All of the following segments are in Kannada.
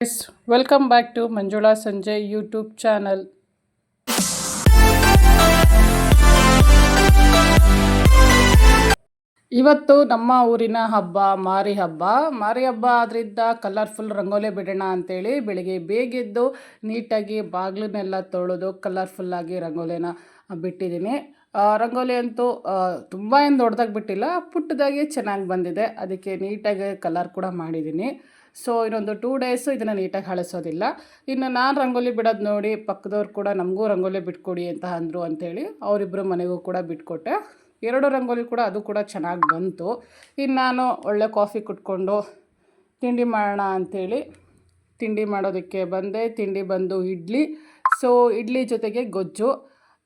Yes welcome back to Manjula ಸಂಜೆ ಯೂಟ್ಯೂಬ್ ಚಾನಲ್ ಇವತ್ತು ನಮ್ಮ ಊರಿನ ಹಬ್ಬ ಮಾರಿ ಹಬ್ಬ. ಮಾರಿ ಹಬ್ಬ ಆದ್ರಿಂದ ಕಲರ್ಫುಲ್ ರಂಗೋಲಿ ಬಿಡೋಣ ಅಂತೇಳಿ ಬೆಳಿಗ್ಗೆ ಬೇಗೆದ್ದು ನೀಟಾಗಿ ಬಾಗಿಲನ್ನೆಲ್ಲ ತೊಳೆದು ಕಲರ್ಫುಲ್ಲಾಗಿ ರಂಗೋಲಿನ ಬಿಟ್ಟಿದ್ದೀನಿ. ರಂಗೋಲಿ ಅಂತೂ ತುಂಬ ಏನು ದೊಡ್ಡದಾಗಿ ಬಿಟ್ಟಿಲ್ಲ, ಪುಟ್ಟದಾಗಿ ಚೆನ್ನಾಗಿ ಬಂದಿದೆ. ಅದಕ್ಕೆ ನೀಟಾಗಿ ಕಲರ್ ಕೂಡ ಮಾಡಿದ್ದೀನಿ. ಸೊ ಇನ್ನೊಂದು ಟೂ ಡೇಸು ಇದನ್ನು ನೀಟಾಗಿ ಹಳಸೋದಿಲ್ಲ ಇನ್ನು ನಾನು ರಂಗೋಲಿ ಬಿಡೋದು ನೋಡಿ ಪಕ್ಕದವ್ರು ಕೂಡ ನಮಗೂ ರಂಗೋಲಿ ಬಿಟ್ಕೊಡಿ ಅಂತ ಅಂದರು ಅಂಥೇಳಿ ಅವರಿಬ್ಬರು ಮನೆಗೂ ಕೂಡ ಬಿಟ್ಕೊಟ್ಟೆ. ಎರಡು ರಂಗೋಲಿ ಕೂಡ ಅದು ಕೂಡ ಚೆನ್ನಾಗಿ ಬಂತು. ಇನ್ನು ನಾನು ಒಳ್ಳೆ ಕಾಫಿ ಕುಟ್ಕೊಂಡು ತಿಂಡಿ ಮಾಡೋಣ ಅಂಥೇಳಿ ತಿಂಡಿ ಮಾಡೋದಕ್ಕೆ ಬಂದೆ. ತಿಂಡಿ ಬಂದು ಇಡ್ಲಿ. ಸೊ ಇಡ್ಲಿ ಜೊತೆಗೆ ಗೊಜ್ಜು.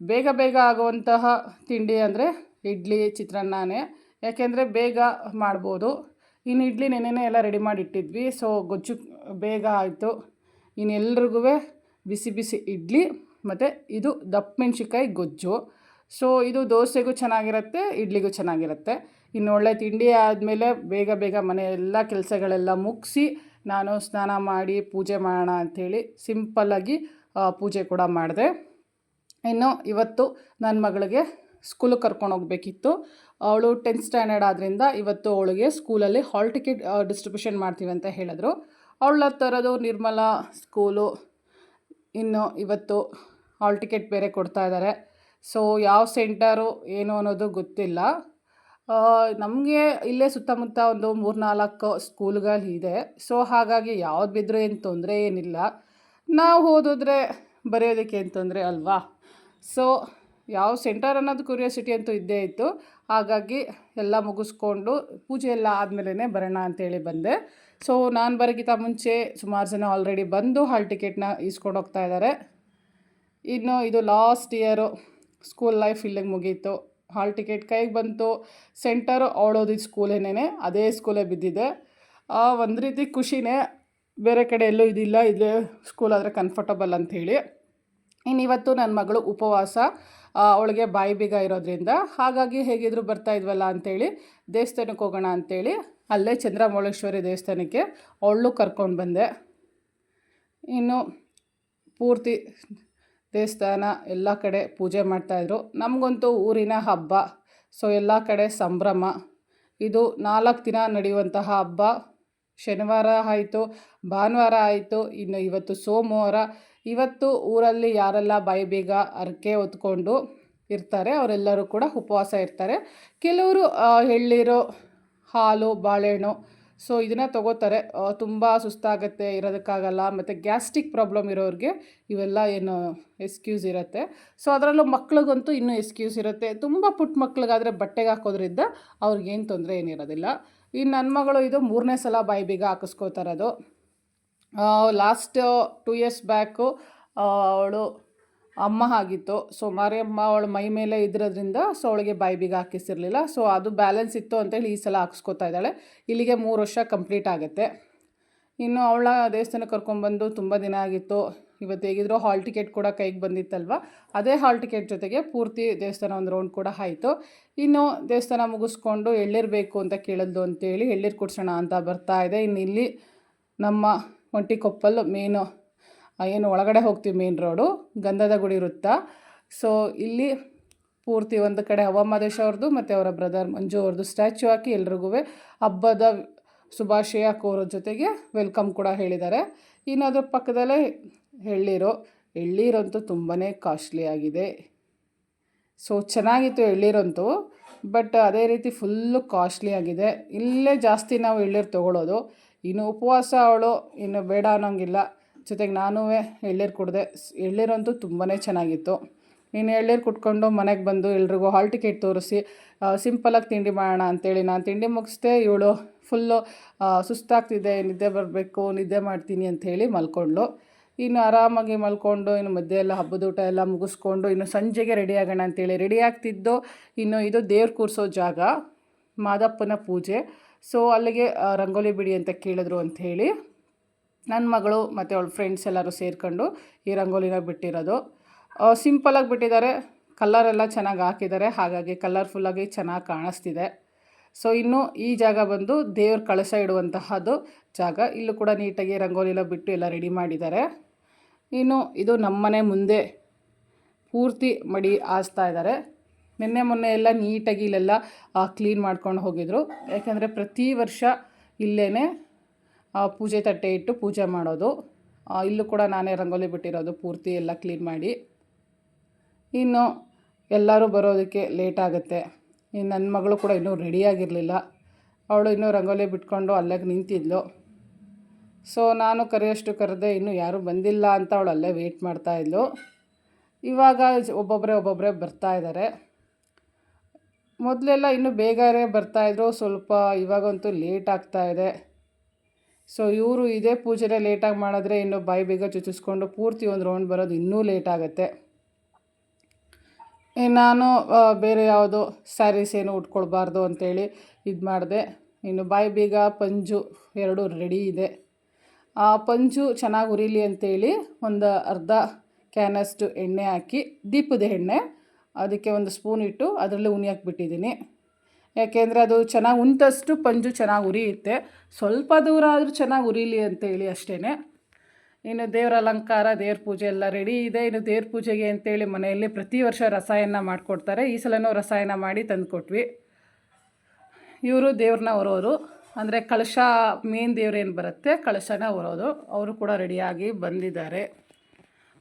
ಬೇಗ ಬೇಗ ಆಗುವಂತಹ ತಿಂಡಿ ಅಂದರೆ ಇಡ್ಲಿ, ಚಿತ್ರಾನ್ನನೇ. ಯಾಕೆಂದರೆ ಬೇಗ ಮಾಡ್ಬೋದು. ಇನ್ನು ಇಡ್ಲಿ ನೆನೆನೇ ಎಲ್ಲ ರೆಡಿ ಮಾಡಿ ಇಟ್ಟಿದ್ವಿ ಸೊ ಗೊಜ್ಜು ಬೇಗ ಆಯಿತು. ಇನ್ನು ಎಲ್ರಿಗೂ ಬಿಸಿ ಬಿಸಿ ಇಡ್ಲಿ, ಮತ್ತು ಇದು ದಪ್ಪ ಮೆಣಸಿಕಾಯಿ ಗೊಜ್ಜು. ಸೊ ಇದು ದೋಸೆಗೂ ಚೆನ್ನಾಗಿರುತ್ತೆ, ಇಡ್ಲಿಗೂ ಚೆನ್ನಾಗಿರುತ್ತೆ. ಇನ್ನು ಒಳ್ಳೆ ತಿಂಡಿ ಆದಮೇಲೆ ಬೇಗ ಬೇಗ ಮನೆ ಎಲ್ಲ ಕೆಲಸಗಳೆಲ್ಲ ಮುಗಿಸಿ ನಾನು ಸ್ನಾನ ಮಾಡಿ ಪೂಜೆ ಮಾಡೋಣ ಅಂಥೇಳಿ ಸಿಂಪಲ್ಲಾಗಿ ಪೂಜೆ ಕೂಡ ಮಾಡಿದೆ. ಇನ್ನು ಇವತ್ತು ನನ್ನ ಮಗಳಿಗೆ ಸ್ಕೂಲಿಗೆ ಕರ್ಕೊಂಡು ಹೋಗಬೇಕಿತ್ತು. ಅವಳು ಟೆಂತ್ ಸ್ಟ್ಯಾಂಡರ್ಡ್ ಆದ್ದರಿಂದ ಇವತ್ತು ಅವಳಿಗೆ ಸ್ಕೂಲಲ್ಲಿ ಹಾಲ್ ಟಿಕೆಟ್ ಡಿಸ್ಟ್ರಿಬ್ಯೂಷನ್ ಮಾಡ್ತೀವಿ ಅಂತ ಹೇಳಿದ್ರು. ಅವಳ ತರೋದು ನಿರ್ಮಲಾ ಸ್ಕೂಲು ಇನ್ನು ಇವತ್ತು ಹಾಲ್ ಟಿಕೆಟ್ ಬೇರೆ ಕೊಡ್ತಾ ಇದ್ದಾರೆ ಸೊ ಯಾವ ಸೆಂಟರು ಏನು ಅನ್ನೋದು ಗೊತ್ತಿಲ್ಲ. ನಮಗೆ ಇಲ್ಲೇ ಸುತ್ತಮುತ್ತ ಒಂದು ಮೂರು ನಾಲ್ಕು ಸ್ಕೂಲ್ಗಳು ಇದೆ. ಸೊ ಹಾಗಾಗಿ ಯಾವ್ದು ಬಿದ್ದರೂ ಏನು ತೊಂದರೆ ಏನಿಲ್ಲ. ನಾವು ಓದಿದ್ರೆ ಬರೆಯೋದಕ್ಕೆ ಏನು ತೊಂದರೆ ಅಲ್ವಾ? ಸೊ ಯಾವ ಸೆಂಟರ್ ಅನ್ನೋದು ಕ್ಯೂರಿಯಾಸಿಟಿ ಅಂತೂ ಇದ್ದೇ ಇತ್ತು. ಹಾಗಾಗಿ ಎಲ್ಲ ಮುಗಿಸ್ಕೊಂಡು ಪೂಜೆ ಎಲ್ಲ ಆದಮೇಲೆ ಬರೋಣ ಅಂತೇಳಿ ಬಂದೆ. ಸೊ ನಾನು ಬರೋಕ್ಕಿಂತ ಮುಂಚೆ ಸುಮಾರು ಜನ ಆಲ್ರೆಡಿ ಬಂದು ಹಾಲ್ ಟಿಕೆಟ್ನ ಈಸ್ಕೊಂಡು ಹೋಗ್ತಾ ಇದ್ದಾರೆ ಇನ್ನು ಇದು ಲಾಸ್ಟ್ ಇಯರು ಸ್ಕೂಲ್ ಲೈಫ್ ಇಲ್ಲಿಗೆ ಮುಗೀತು. ಹಾಲ್ ಟಿಕೆಟ್ ಕೈಗೆ ಬಂತು. ಸೆಂಟರ್ ಅವಳೋದಿದ್ದು ಸ್ಕೂಲೇನೇ ಅದೇ ಸ್ಕೂಲೇ ಬಿದ್ದಿದೆ. ಒಂದು ರೀತಿ ಖುಷಿನೇ ಬೇರೆ ಕಡೆ ಎಲ್ಲೂ ಇದಿಲ್ಲ. ಇದೇ ಸ್ಕೂಲ್ ಆದರೆ ಕಂಫರ್ಟಬಲ್ ಅಂಥೇಳಿ ಇನ್ನು ಇವತ್ತು ನನ್ನ ಮಗಳು ಉಪವಾಸ. ಅವಳಿಗೆ ಬಾಯಿ ಬೀಗ ಇರೋದ್ರಿಂದ ಹಾಗಾಗಿ ಹೇಗಿದ್ರು ಬರ್ತಾ ಇದ್ವಲ್ಲ ಅಂಥೇಳಿ ದೇವಸ್ಥಾನಕ್ಕೆ ಹೋಗೋಣ ಅಂಥೇಳಿ ಅಲ್ಲೇ ಚಂದ್ರಮೌಳೇಶ್ವರಿ ದೇವಸ್ಥಾನಕ್ಕೆ ಅವಳು ಕರ್ಕೊಂಡು ಬಂದೆ. ಇನ್ನು ಪೂರ್ತಿ ದೇವಸ್ಥಾನ ಎಲ್ಲ ಕಡೆ ಪೂಜೆ ಮಾಡ್ತಾಯಿದ್ರು ನಮಗಂತೂ ಊರಿನ ಹಬ್ಬ, ಸೊ ಎಲ್ಲ ಕಡೆ ಸಂಭ್ರಮ. ಇದು ನಾಲ್ಕು ದಿನ ನಡೆಯುವಂತಹ ಹಬ್ಬ. ಶನಿವಾರ ಆಯಿತು, ಭಾನುವಾರ ಆಯಿತು, ಇನ್ನು ಇವತ್ತು ಸೋಮವಾರ ಇವತ್ತು ಊರಲ್ಲಿ ಯಾರೆಲ್ಲ ಬಾಯಿ ಬೀಗ ಹರಕೆ ಹೊತ್ಕೊಂಡು ಇರ್ತಾರೆ, ಅವರೆಲ್ಲರೂ ಕೂಡ ಉಪವಾಸ ಇರ್ತಾರೆ. ಕೆಲವರು ಎಳ್ಳೀರು ಹಾಲು, ಬಾಳೆಹಣ್ಣು, ಸೊ ಇದನ್ನು ತಗೋತಾರೆ. ತುಂಬ ಸುಸ್ತಾಗತ್ತೆ, ಇರೋದಕ್ಕಾಗಲ್ಲ, ಮತ್ತು ಗ್ಯಾಸ್ಟ್ರಿಕ್ ಪ್ರಾಬ್ಲಮ್ ಇರೋರಿಗೆ ಇವೆಲ್ಲ ಏನು ಎಸ್ಕ್ಯೂಸ್ ಇರುತ್ತೆ. ಸೊ ಅದರಲ್ಲೂ ಮಕ್ಳಿಗಂತೂ ಇನ್ನೂ ಎಸ್ಕ್ಯೂಸ್ ಇರುತ್ತೆ. ತುಂಬ ಪುಟ್ಟ ಮಕ್ಳಿಗಾದರೆ ಬಟ್ಟೆಗೆ ಹಾಕೋದ್ರಿಂದ ಅವ್ರಿಗೇನು ತೊಂದರೆ ಏನಿರೋದಿಲ್ಲ. ಈ ನನ್ನ ಮಗಳು ಇದು ಮೂರನೇ ಸಲ ಬಾಯಿ ಬೀಗ ಹಾಕಿಸ್ಕೋತಾ ಇರೋದು. ಲಾಸ್ಟ್ ಟೂ ಇಯರ್ಸ್ ಬ್ಯಾಕು ಅವಳು ಅಮ್ಮ ಆಗಿತ್ತು. ಸೊ ಮಾರಿಯಮ್ಮ ಅವಳು ಮೈ ಮೇಲೆ ಇದ್ರದ್ರಿಂದ ಸೊ ಅವಳಿಗೆ ಬಾಯಿ ಬೀಗ ಹಾಕಿಸಿರ್ಲಿಲ್ಲ. ಸೊ ಅದು ಬ್ಯಾಲೆನ್ಸ್ ಇತ್ತು ಅಂತೇಳಿ ಈ ಸಲ ಹಾಕ್ಸ್ಕೊತಾ ಇದ್ದಾಳೆ. ಇಲ್ಲಿಗೆ ಮೂರು ವರ್ಷ ಕಂಪ್ಲೀಟ್ ಆಗುತ್ತೆ. ಇನ್ನು ಅವಳ ದೇವಸ್ಥಾನಕ್ಕೆ ಕರ್ಕೊಂಡ್ಬಂದು ತುಂಬ ದಿನ ಆಗಿತ್ತು. ಇವತ್ತು ಹೇಗಿದ್ರು ಹಾಲ್ ಟಿಕೆಟ್ ಕೂಡ ಕೈಗೆ ಬಂದಿತ್ತಲ್ವ? ಅದೇ ಹಾಲ್ ಟಿಕೆಟ್ ಜೊತೆಗೆ ಪೂರ್ತಿ ದೇವಸ್ಥಾನ ಒಂದು ರೌಂಡ್ ಕೂಡ ಆಯಿತು. ಇನ್ನು ದೇವಸ್ಥಾನ ಮುಗಿಸ್ಕೊಂಡು ಎಳ್ಳಿರಬೇಕು ಅಂತ ಕೇಳಿದ್ಲು ಅಂತೇಳಿ ಎಳ್ನೀರು ಕುಡ್ಸೋಣ ಅಂತ ಬರ್ತಾ ಇದೆ. ಇನ್ನು ಇಲ್ಲಿ ನಮ್ಮ ಒಂಟಿಕೊಪ್ಪಲ್ ಮೇನು ಏನು ಒಳಗಡೆ ಹೋಗ್ತೀವಿ ಮೇನ್ ರೋಡು ಗಂಧದ ಗುಡಿ ವೃತ್ತ. ಸೊ ಇಲ್ಲಿ ಪೂರ್ತಿ ಒಂದು ಕಡೆ ಹವಾಮಹದೇಶ್ ಅವ್ರದ್ದು ಮತ್ತು ಅವರ ಬ್ರದರ್ ಮಂಜು ಅವ್ರದ್ದು ಸ್ಟ್ಯಾಚ್ಯೂ ಹಾಕಿ ಎಲ್ರಿಗೂ ಹಬ್ಬದ ಶುಭಾಶಯ ಕೋರೋ ಜೊತೆಗೆ ವೆಲ್ಕಮ್ ಕೂಡ ಹೇಳಿದ್ದಾರೆ. ಇನ್ನು ಅದ್ರ ಪಕ್ಕದಲ್ಲೇ ಎಳ್ಳೀರು ಎಳ್ಳೀರಂತೂ ತುಂಬಾ ಕಾಸ್ಟ್ಲಿ ಆಗಿದೆ. ಸೊ ಚೆನ್ನಾಗಿತ್ತು ಎಳ್ಳೀರಂತೂ ಬಟ್ ಅದೇ ರೀತಿ ಫುಲ್ಲು ಕಾಸ್ಟ್ಲಿ ಆಗಿದೆ. ಇಲ್ಲೇ ಜಾಸ್ತಿ ನಾವು ಎಳ್ಳೀರು ತೊಗೊಳೋದು. ಇನ್ನು ಉಪವಾಸ ಅವಳು ಇನ್ನು ಬೇಡ ಅನ್ನೋಂಗಿಲ್ಲ. ಜೊತೆಗೆ ನಾನೂ ಎಳ್ಳೀರು ಕುಡಿದೆ. ಎಳ್ಳೀರಂತೂ ತುಂಬಾ ಚೆನ್ನಾಗಿತ್ತು. ಇನ್ನು ಎಳ್ಳೀರು ಕುಟ್ಕೊಂಡು ಮನೆಗೆ ಬಂದು ಎಲ್ರಿಗೂ ಹಾಲ್ ಟಿಕೆಟ್ ತೋರಿಸಿ ಸಿಂಪಲಾಗಿ ತಿಂಡಿ ಮಾಡೋಣ ಅಂತೇಳಿ ನಾನು ತಿಂಡಿ ಮುಗಿಸ್ದೆ. ಇವಳು ಫುಲ್ಲು ಸುಸ್ತಾಗ್ತಿದೆ, ನಿದ್ದೆ ಬರಬೇಕು, ನಿದ್ದೆ ಮಾಡ್ತೀನಿ ಅಂಥೇಳಿ ಮಲ್ಕೊಂಡ್ಳು. ಇನ್ನು ಆರಾಮಾಗಿ ಮಲ್ಕೊಂಡು, ಇನ್ನು ಮಧ್ಯೆ ಎಲ್ಲ ಹಬ್ಬದ ಊಟ ಎಲ್ಲ ಮುಗಿಸ್ಕೊಂಡು, ಇನ್ನು ಸಂಜೆಗೆ ರೆಡಿ ಆಗೋಣ ಅಂತೇಳಿ ರೆಡಿ ಆಗ್ತಿದ್ದು ಇನ್ನು ಇದು ದೇವ್ರು ಕೂರಿಸೋ ಜಾಗ, ಮಾದಪ್ಪನ ಪೂಜೆ. ಸೊ ಅಲ್ಲಿಗೆ ರಂಗೋಲಿ ಬಿಡಿ ಅಂತ ಕೇಳಿದ್ರು ಅಂಥೇಳಿ ನನ್ನ ಮಗಳು ಮತ್ತು ಅವಳ ಫ್ರೆಂಡ್ಸ್ ಎಲ್ಲರೂ ಸೇರ್ಕೊಂಡು ಈ ರಂಗೋಲಿನ ಬಿಟ್ಟಿರೋದು. ಸಿಂಪಲಾಗಿ ಬಿಟ್ಟಿದ್ದಾರೆ. ಕಲ್ಲರೆಲ್ಲ ಚೆನ್ನಾಗಿ ಹಾಕಿದ್ದಾರೆ. ಹಾಗಾಗಿ ಕಲರ್ಫುಲ್ಲಾಗಿ ಚೆನ್ನಾಗಿ ಕಾಣಿಸ್ತಿದೆ. ಸೊ ಇನ್ನು ಈ ಜಾಗ ಬಂದು ದೇವ್ರ ಕಳಸ ಇಡುವಂತಹದ್ದು ಜಾಗ. ಇಲ್ಲೂ ಕೂಡ ನೀಟಾಗಿ ರಂಗೋಲಿನ ಬಿಟ್ಟು ಎಲ್ಲ ರೆಡಿ ಮಾಡಿದ್ದಾರೆ. ಇನ್ನು ಇದು ನಮ್ಮನೆ ಮುಂದೆ ಪೂರ್ತಿ ಮಡಿ ಹಾಸ್ತಾ ಇದ್ದಾರೆ. ನಿನ್ನೆ ಮೊನ್ನೆ ಎಲ್ಲ ನೀಟಾಗಿ ಇಲ್ಲೆಲ್ಲ ಕ್ಲೀನ್ ಮಾಡ್ಕೊಂಡು ಹೋಗಿದ್ರು. ಯಾಕೆಂದರೆ ಪ್ರತಿ ವರ್ಷ ಇಲ್ಲೇ ಪೂಜೆ ತಟ್ಟೆ ಇಟ್ಟು ಪೂಜೆ ಮಾಡೋದು. ಇಲ್ಲೂ ಕೂಡ ನಾನೇ ರಂಗೋಲಿ ಬಿಟ್ಟಿರೋದು, ಪೂರ್ತಿ ಎಲ್ಲ ಕ್ಲೀನ್ ಮಾಡಿ. ಇನ್ನು ಎಲ್ಲರೂ ಬರೋದಕ್ಕೆ ಲೇಟ್ ಆಗುತ್ತೆ. ಇನ್ನು ನನ್ನ ಮಗಳು ಕೂಡ ಇನ್ನೂ ರೆಡಿಯಾಗಿರಲಿಲ್ಲ ಅವಳು ಇನ್ನೂ ರಂಗೋಲಿ ಬಿಟ್ಕೊಂಡು ಅಲ್ಲೇ ನಿಂತಿದ್ಲು. ಸೊ ನಾನು ಕರೆಯೋಷ್ಟು ಕರೆದೆ ಇನ್ನೂ ಯಾರೂ ಬಂದಿಲ್ಲ ಅಂತ ಅವಳು ಅಲ್ಲೇ ವೆಯ್ಟ್ ಮಾಡ್ತಾಯಿದ್ಲು ಇವಾಗ ಒಬ್ಬೊಬ್ಬರೇ ಒಬ್ಬೊಬ್ಬರೇ ಬರ್ತಾ ಇದ್ದಾರೆ ಮೊದಲೆಲ್ಲ ಇನ್ನೂ ಬೇಗನೆ ಬರ್ತಾಯಿದ್ರು, ಸ್ವಲ್ಪ ಇವಾಗಂತೂ ಲೇಟ್ ಆಗ್ತಾ ಇದೆ ಸೊ ಇವರು ಇದೇ ಪೂಜೆನೇ ಲೇಟಾಗಿ ಮಾಡಿದ್ರೆ ಇನ್ನು ಬಾಯಿ ಬೇಗ ಚುಚ್ಚಿಸ್ಕೊಂಡು ಪೂರ್ತಿ ಒಂದು ರೌಂಡ್ ಬರೋದು ಇನ್ನೂ ಲೇಟ್ ಆಗುತ್ತೆ. ನಾನು ಬೇರೆ ಯಾವುದು ಸ್ಯಾರೀಸ್ ಏನು ಉಟ್ಕೊಳ್ಬಾರ್ದು ಅಂತೇಳಿ ಇದು ಮಾಡಿದೆ. ಇನ್ನು ಬಾಯಿ ಬೀಗ ಪಂಜು ಎರಡು ರೆಡಿ ಇದೆ. ಆ ಪಂಜು ಚೆನ್ನಾಗಿ ಉರಿಲಿ ಅಂತೇಳಿ ಒಂದು ಅರ್ಧ ಕ್ಯಾನಷ್ಟು ಎಣ್ಣೆ ಹಾಕಿ ದೀಪದ ಎಣ್ಣೆ ಅದಕ್ಕೆ ಒಂದು ಸ್ಪೂನ್ ಇಟ್ಟು ಅದರಲ್ಲಿ ಉನಿ ಹಾಕ್ಬಿಟ್ಟಿದ್ದೀನಿ. ಯಾಕೆಂದರೆ ಅದು ಚೆನ್ನಾಗಿ ಉಂಟಷ್ಟು ಪಂಜು ಚೆನ್ನಾಗಿ ಉರಿಯುತ್ತೆ. ಸ್ವಲ್ಪ ದೂರ ಆದರೂ ಚೆನ್ನಾಗಿ ಉರಿಲಿ ಅಂತೇಳಿ ಅಷ್ಟೇ ಇನ್ನು ದೇವರ ಅಲಂಕಾರ, ದೇವ್ರ ಪೂಜೆ ಎಲ್ಲ ರೆಡಿ ಇದೆ. ಇನ್ನು ದೇವ್ರ ಪೂಜೆಗೆ ಅಂತೇಳಿ ಮನೆಯಲ್ಲಿ ಪ್ರತಿ ವರ್ಷ ರಸಾಯನ ಮಾಡಿಕೊಡ್ತಾರೆ. ಈ ಸಲನೂ ರಸಾಯನ ಮಾಡಿ ತಂದುಕೊಟ್ವಿ. ಇವರು ದೇವ್ರನ್ನ ಹೊರೋರು. ಅಂದರೆ ಕಳಶ, ಮೇನ್ ದೇವ್ರೇನು ಬರುತ್ತೆ? ಕಳಶನ ಹೊರೋದು. ಅವರು ಕೂಡ ರೆಡಿಯಾಗಿ ಬಂದಿದ್ದಾರೆ.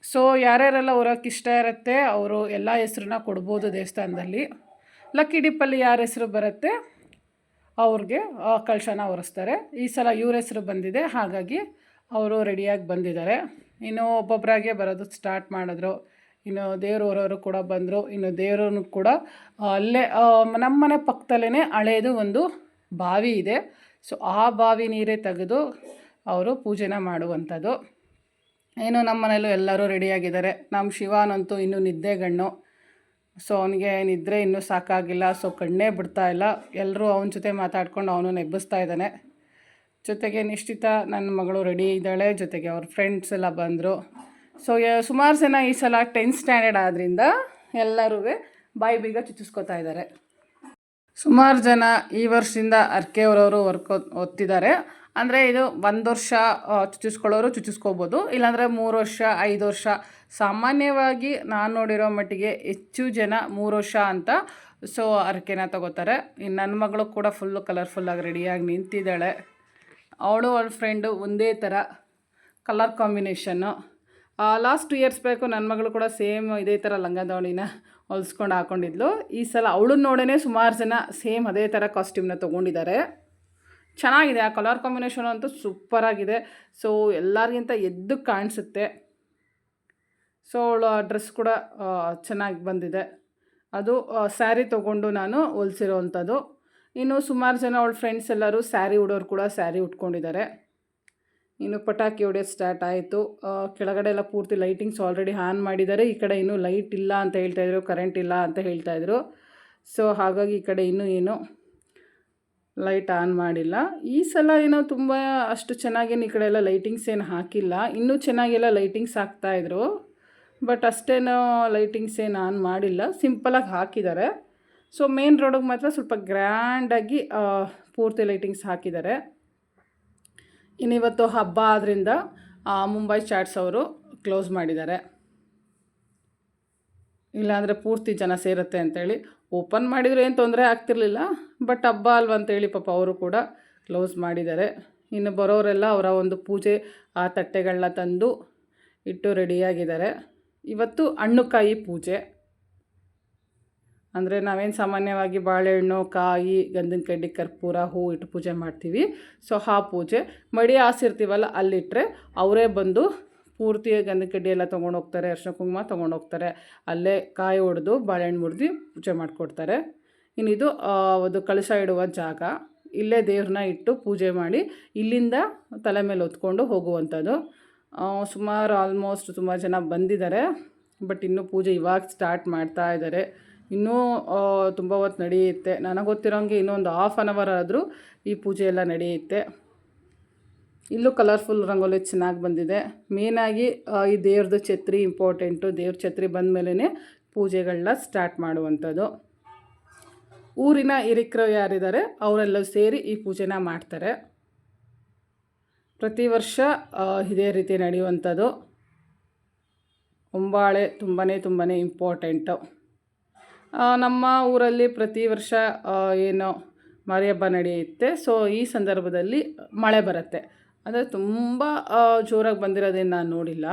ಸೊ ಯಾರ್ಯಾರೆಲ್ಲ ಹೊರಕ್ಕೆ ಇಷ್ಟ ಇರುತ್ತೆ, ಅವರು ಎಲ್ಲ ಹೆಸ್ರನ್ನ ಕೊಡ್ಬೋದು ದೇವಸ್ಥಾನದಲ್ಲಿ. ಲಕ್ಕಿ ಡಿಪ್ಪಲ್ಲಿ ಯಾರ ಹೆಸರು ಬರುತ್ತೆ, ಅವ್ರಿಗೆ ಕಳಶನ ಒರೆಸ್ತಾರೆ ಈ ಸಲ ಇವ್ರ ಹೆಸರು ಬಂದಿದೆ, ಹಾಗಾಗಿ ಅವರು ರೆಡಿಯಾಗಿ ಬಂದಿದ್ದಾರೆ. ಇನ್ನು ಒಬ್ಬೊಬ್ಬರಾಗೆ ಬರೋದು ಸ್ಟಾರ್ಟ್ ಮಾಡಿದ್ರು. ಇನ್ನು ದೇವರು ಹೊರವರು ಕೂಡ ಬಂದರು. ಇನ್ನು ದೇವ್ರನ್ನು ಕೂಡ ಅಲ್ಲೇ ನಮ್ಮ ಮನೆ ಪಕ್ಕದಲ್ಲೇ ಹಳೇದು ಒಂದು ಬಾವಿ ಇದೆ. ಸೊ ಆ ಬಾವಿ ನೀರೇ ತೆಗೆದು ಅವರು ಪೂಜೆನ ಮಾಡುವಂಥದ್ದು. ಏನು ನಮ್ಮ ಮನೇಲೂ ಎಲ್ಲರೂ ರೆಡಿಯಾಗಿದ್ದಾರೆ. ನಮ್ಮ ಶಿವನಂತೂ ಇನ್ನೂ ನಿದ್ದೆಗಣ್ಣು ಸೊ ಅವನಿಗೆ ನಿದ್ರೆ ಇನ್ನೂ ಸಾಕಾಗಿಲ್ಲ. ಸೊ ಕಣ್ಣೇ ಬಿಡ್ತಾ ಇಲ್ಲ. ಎಲ್ಲರೂ ಅವನ ಜೊತೆ ಮಾತಾಡ್ಕೊಂಡು ಅವನು ನೆಬ್ಬಿಸ್ತಾ ಇದ್ದಾನೆ. ಜೊತೆಗೆ ನಿಶ್ಚಿತ ನನ್ನ ಮಗಳು ರೆಡಿ ಇದ್ದಾಳೆ. ಜೊತೆಗೆ ಅವ್ರ ಫ್ರೆಂಡ್ಸ್ ಎಲ್ಲ ಬಂದರು. ಸೊ ಸುಮಾರು ಜನ ಈ ಸಲ ಟೆಂತ್ ಸ್ಟ್ಯಾಂಡರ್ಡ್ ಆದ್ದರಿಂದ ಎಲ್ಲರೂ ಬಾಯಿ ಬೀಗ ಚುಚ್ಚಿಸ್ಕೊತಾ ಇದ್ದಾರೆ. ಸುಮಾರು ಜನ ಈ ವರ್ಷದಿಂದ ಅರ್ಕೆ ಅವರವರು ವರ್ಕ್ ಓದ್ತಿದ್ದಾರೆ. ಅಂದರೆ ಇದು ಒಂದು ವರ್ಷ ಚುಚ್ಚಿಸ್ಕೊಳ್ಳೋರು ಚುಚ್ಚಿಸ್ಕೋಬೋದು. ಇಲ್ಲಾಂದರೆ ಮೂರು ವರ್ಷ, ಐದು ವರ್ಷ. ಸಾಮಾನ್ಯವಾಗಿ ನಾನು ನೋಡಿರೋ ಮಟ್ಟಿಗೆ ಹೆಚ್ಚು ಜನ ಮೂರು ವರ್ಷ ಅಂತ, ಸೊ ಅರ್ಕೆನ ತಗೋತಾರೆ. ಇನ್ನು ನನ್ನ ಮಗಳು ಕೂಡ ಫುಲ್ಲು ಕಲರ್ಫುಲ್ಲಾಗಿ ರೆಡಿಯಾಗಿ ನಿಂತಿದ್ದಾಳೆ. ಅವಳು, ಅವಳ ಫ್ರೆಂಡು ಒಂದೇ ಥರ colour combination last two years ಬೇಕು ನನ್ನ ಮಗಳು ಕೂಡ ಸೇಮ್ ಇದೇ ಥರ ಲಂಗ ದಾವಣಿನ ಹೊಲ್ಸ್ಕೊಂಡು ಹಾಕೊಂಡಿದ್ಲು. ಈ ಸಲ ಅವಳನ್ನ ನೋಡೇ ಸುಮಾರು ಜನ ಸೇಮ್ ಅದೇ ಥರ ಕಾಸ್ಟ್ಯೂಮ್ನ ತೊಗೊಂಡಿದ್ದಾರೆ. ಚೆನ್ನಾಗಿದೆ. ಆ ಕಲರ್ ಕಾಂಬಿನೇಷನ್ ಅಂತೂ ಸೂಪರಾಗಿದೆ ಸೊ ಎಲ್ಲರಿಗಿಂತ ಎದ್ದು ಕಾಣಿಸುತ್ತೆ. ಸೊ ಅವಳು ಡ್ರೆಸ್ ಕೂಡ ಚೆನ್ನಾಗಿ ಬಂದಿದೆ. ಅದು ಸ್ಯಾರಿ ತೊಗೊಂಡು ನಾನು ಹೊಲ್ಸಿರೋವಂಥದ್ದು ಇನ್ನು ಸುಮಾರು ಜನ ಅವಳ ಫ್ರೆಂಡ್ಸ್ ಎಲ್ಲರೂ ಸ್ಯಾರಿ ಉಡೋರು ಕೂಡ ಸ್ಯಾರಿ ಉಟ್ಕೊಂಡಿದ್ದಾರೆ. ಇನ್ನು ಪಟಾಕಿ ಹೊಡೆಯೋದು ಸ್ಟಾರ್ಟ್ ಆಯಿತು. ಕೆಳಗಡೆ ಎಲ್ಲ ಪೂರ್ತಿ ಲೈಟಿಂಗ್ಸ್ ಆಲ್ರೆಡಿ ಆನ್ ಮಾಡಿದ್ದಾರೆ. ಈ ಕಡೆ ಇನ್ನೂ ಲೈಟ್ ಇಲ್ಲ ಅಂತ ಹೇಳ್ತಾಯಿದ್ರು ಕರೆಂಟ್ ಇಲ್ಲ ಅಂತ ಹೇಳ್ತಾಯಿದ್ರು ಸೊ ಹಾಗಾಗಿ ಈ ಕಡೆ ಇನ್ನೂ ಏನು ಲೈಟ್ ಆನ್ ಮಾಡಿಲ್ಲ. ಈ ಸಲ ಏನೋ ತುಂಬ ಅಷ್ಟು ಚೆನ್ನಾಗೇನು ಈ ಕಡೆ ಎಲ್ಲ ಲೈಟಿಂಗ್ಸ್ ಏನು ಹಾಕಿಲ್ಲ. ಇನ್ನೂ ಚೆನ್ನಾಗೆಲ್ಲ ಲೈಟಿಂಗ್ಸ್ ಹಾಕ್ತಾಯಿದ್ರು ಬಟ್ ಅಷ್ಟೇನೋ ಲೈಟಿಂಗ್ಸ್ ಏನು ಆನ್ ಮಾಡಿಲ್ಲ. ಸಿಂಪಲಾಗಿ ಹಾಕಿದ್ದಾರೆ ಸೊ ಮೇನ್ ರೋಡಿಗೆ ಮಾತ್ರ ಸ್ವಲ್ಪ ಗ್ರ್ಯಾಂಡಾಗಿ ಪೂರ್ತಿ ಲೈಟಿಂಗ್ಸ್ ಹಾಕಿದ್ದಾರೆ ಇನ್ನಿವತ್ತು ಹಬ್ಬ ಆದ್ದರಿಂದ ಮುಂಬೈ ಚಾಟ್ಸ್ ಅವರು ಕ್ಲೋಸ್ ಮಾಡಿದ್ದಾರೆ. ಇಲ್ಲಾಂದರೆ ಪೂರ್ತಿ ಜನ ಸೇರುತ್ತೆ ಅಂತೇಳಿ ಓಪನ್ ಮಾಡಿದರೆ ಏನು ತೊಂದರೆ ಆಗ್ತಿರಲಿಲ್ಲ, ಬಟ್ ಹಬ್ಬ ಅಲ್ವ ಅಂತೇಳಿ ಪಾಪ ಅವರು ಕೂಡ ಕ್ಲೋಸ್ ಮಾಡಿದ್ದಾರೆ. ಇನ್ನು ಬರೋರೆಲ್ಲ ಅವರ ಒಂದು ಪೂಜೆ ಆ ತಟ್ಟೆಗಳನ್ನ ತಂದು ಇಟ್ಟು ರೆಡಿಯಾಗಿದ್ದಾರೆ. ಇವತ್ತು ಹಣ್ಣುಕಾಯಿ ಪೂಜೆ. ಅಂದರೆ ನಾವೇನು ಸಾಮಾನ್ಯವಾಗಿ ಬಾಳೆಹಣ್ಣು, ಕಾಯಿ, ಗಂಧದ ಕಡ್ಡಿ, ಕರ್ಪೂರ, ಹೂ ಇಟ್ಟು ಪೂಜೆ ಮಾಡ್ತೀವಿ. ಸೊ, ಆ ಪೂಜೆ ಮಡಿ ಹಾಸಿರ್ತೀವಲ್ಲ ಅಲ್ಲಿಟ್ಟರೆ ಅವರೇ ಬಂದು ಪೂರ್ತಿ ಗಂಧದ ಕಡ್ಡಿ ಎಲ್ಲ ತೊಗೊಂಡು ಹೋಗ್ತಾರೆ ಅರ್ಶಿನ ಕುಂಕುಮ ತೊಗೊಂಡು ಹೋಗ್ತಾರೆ ಅಲ್ಲೇ ಕಾಯಿ ಹೊಡೆದು ಬಾಳೆಹಣ್ಣು ಮುರಿದು ಪೂಜೆ ಮಾಡಿಕೊಡ್ತಾರೆ. ಇನ್ನಿದು ಒಂದು ಕಳಶ ಇಡುವ ಜಾಗ. ಇಲ್ಲೇ ದೇವ್ರನ್ನ ಇಟ್ಟು ಪೂಜೆ ಮಾಡಿ ಇಲ್ಲಿಂದ ತಲೆ ಮೇಲೆ ಹೊತ್ಕೊಂಡು ಹೋಗುವಂಥದ್ದು. ಸುಮಾರು ಆಲ್ಮೋಸ್ಟ್ ತುಂಬ ಜನ ಬಂದಿದ್ದಾರೆ, ಬಟ್ ಇನ್ನೂ ಪೂಜೆ ಇವಾಗ ಸ್ಟಾರ್ಟ್ ಮಾಡ್ತಾ ಇದ್ದಾರೆ. ಇನ್ನೂ ತುಂಬ ಹೊತ್ತು ನಡೆಯುತ್ತೆ. ನನಗೆ ಗೊತ್ತಿರೋಂಗೆ ಇನ್ನೊಂದು ಹಾಫ್ ಆನ್ ಅವರ್ ಆದರೂ ಈ ಪೂಜೆ ಎಲ್ಲ ನಡೆಯುತ್ತೆ. ಇಲ್ಲೂ ಕಲರ್ಫುಲ್ ರಂಗೋಲಿ ಚೆನ್ನಾಗಿ ಬಂದಿದೆ. ಮೇನಾಗಿ ಈ ದೇವ್ರದ್ದು ಛತ್ರಿ ಇಂಪಾರ್ಟೆಂಟು ದೇವ್ರ ಛತ್ರಿ ಬಂದ ಮೇಲೇ ಪೂಜೆಗಳನ್ನ ಸ್ಟಾರ್ಟ್ ಮಾಡುವಂಥದ್ದು. ಊರಿನ ಹಿರಿಕರು ಯಾರಿದ್ದಾರೆ ಅವರೆಲ್ಲ ಸೇರಿ ಈ ಪೂಜೆನ ಮಾಡ್ತಾರೆ. ಪ್ರತಿ ವರ್ಷ ಇದೇ ರೀತಿ ನಡೆಯುವಂಥದ್ದು. ಹೊಂಬಾಳೆ ತುಂಬಾ ತುಂಬಾ ಇಂಪಾರ್ಟೆಂಟು ನಮ್ಮ ಊರಲ್ಲಿ ಪ್ರತಿ ವರ್ಷ ಏನು ಮಾರಿ ಹಬ್ಬ ನಡೆಯುತ್ತೆ. ಸೊ ಈ ಸಂದರ್ಭದಲ್ಲಿ ಮಳೆ ಬರುತ್ತೆ. ಅಂದರೆ ತುಂಬ ಜೋರಾಗಿ ಬಂದಿರೋದೇನು ನಾನು ನೋಡಿಲ್ಲ.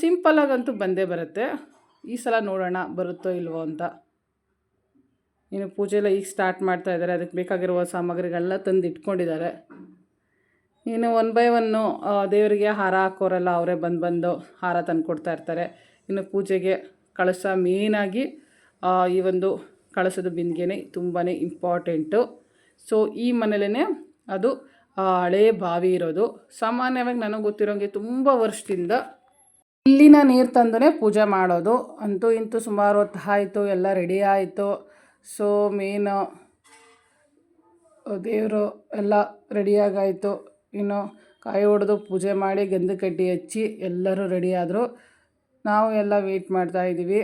ಸಿಂಪಲ್ಲಾಗಂತೂ ಬಂದೇ ಬರುತ್ತೆ. ಈ ಸಲ ನೋಡೋಣ, ಬರುತ್ತೋ ಇಲ್ವೋ ಅಂತ. ಇನ್ನು ಪೂಜೆ ಎಲ್ಲ ಈಗ ಸ್ಟಾರ್ಟ್ ಮಾಡ್ತಾ ಇದ್ದಾರೆ. ಅದಕ್ಕೆ ಬೇಕಾಗಿರುವ ಸಾಮಗ್ರಿಗಳನ್ನ ತಂದು ಇಟ್ಕೊಂಡಿದ್ದಾರೆ ಇನ್ನು ಒನ್ ಬೈ ಒನ್ನು ದೇವರಿಗೆ ಹಾರ ಹಾಕೋರೆಲ್ಲ ಅವರೇ ಬಂದು ಬಂದು ಹಾರ ತಂದು ಕೊಡ್ತಾ ಇರ್ತಾರೆ. ಇನ್ನು ಪೂಜೆಗೆ ಕಳಸ ಮೇನಾಗಿ ಈ ಒಂದು ಕಳಸದ ಬಿಂದಿಗೆನೇ ತುಂಬಾ ಇಂಪಾರ್ಟೆಂಟು ಸೊ ಈ ಮನೇಲೇ ಅದು ಆ, ಹಳೆ ಬಾವಿ ಇರೋದು. ಸಾಮಾನ್ಯವಾಗಿ ನನಗೆ ಗೊತ್ತಿರೋಂಗೆ ತುಂಬ ವರ್ಷದಿಂದ ಇಲ್ಲಿನ ನೀರು ತಂದನೇ ಪೂಜೆ ಮಾಡೋದು. ಅಂತೂ ಇಂತೂ ಸುಮಾರು ಹೊತ್ತು ಆಯಿತು ಎಲ್ಲ ರೆಡಿ ಆಯಿತು. ಸೊ ಮೇನು ದೇವರು ಎಲ್ಲ ರೆಡಿಯಾಗಾಯಿತು ಇನ್ನು ಕಾಯಿ ಹೊಡೆದು ಪೂಜೆ ಮಾಡಿ ಗಂಧ ಕಡ್ಡಿ ಹಚ್ಚಿ ಎಲ್ಲರೂ ರೆಡಿಯಾದರು ನಾವು ಎಲ್ಲ ವೆಯ್ಟ್ ಮಾಡ್ತಾ ಇದ್ದೀವಿ.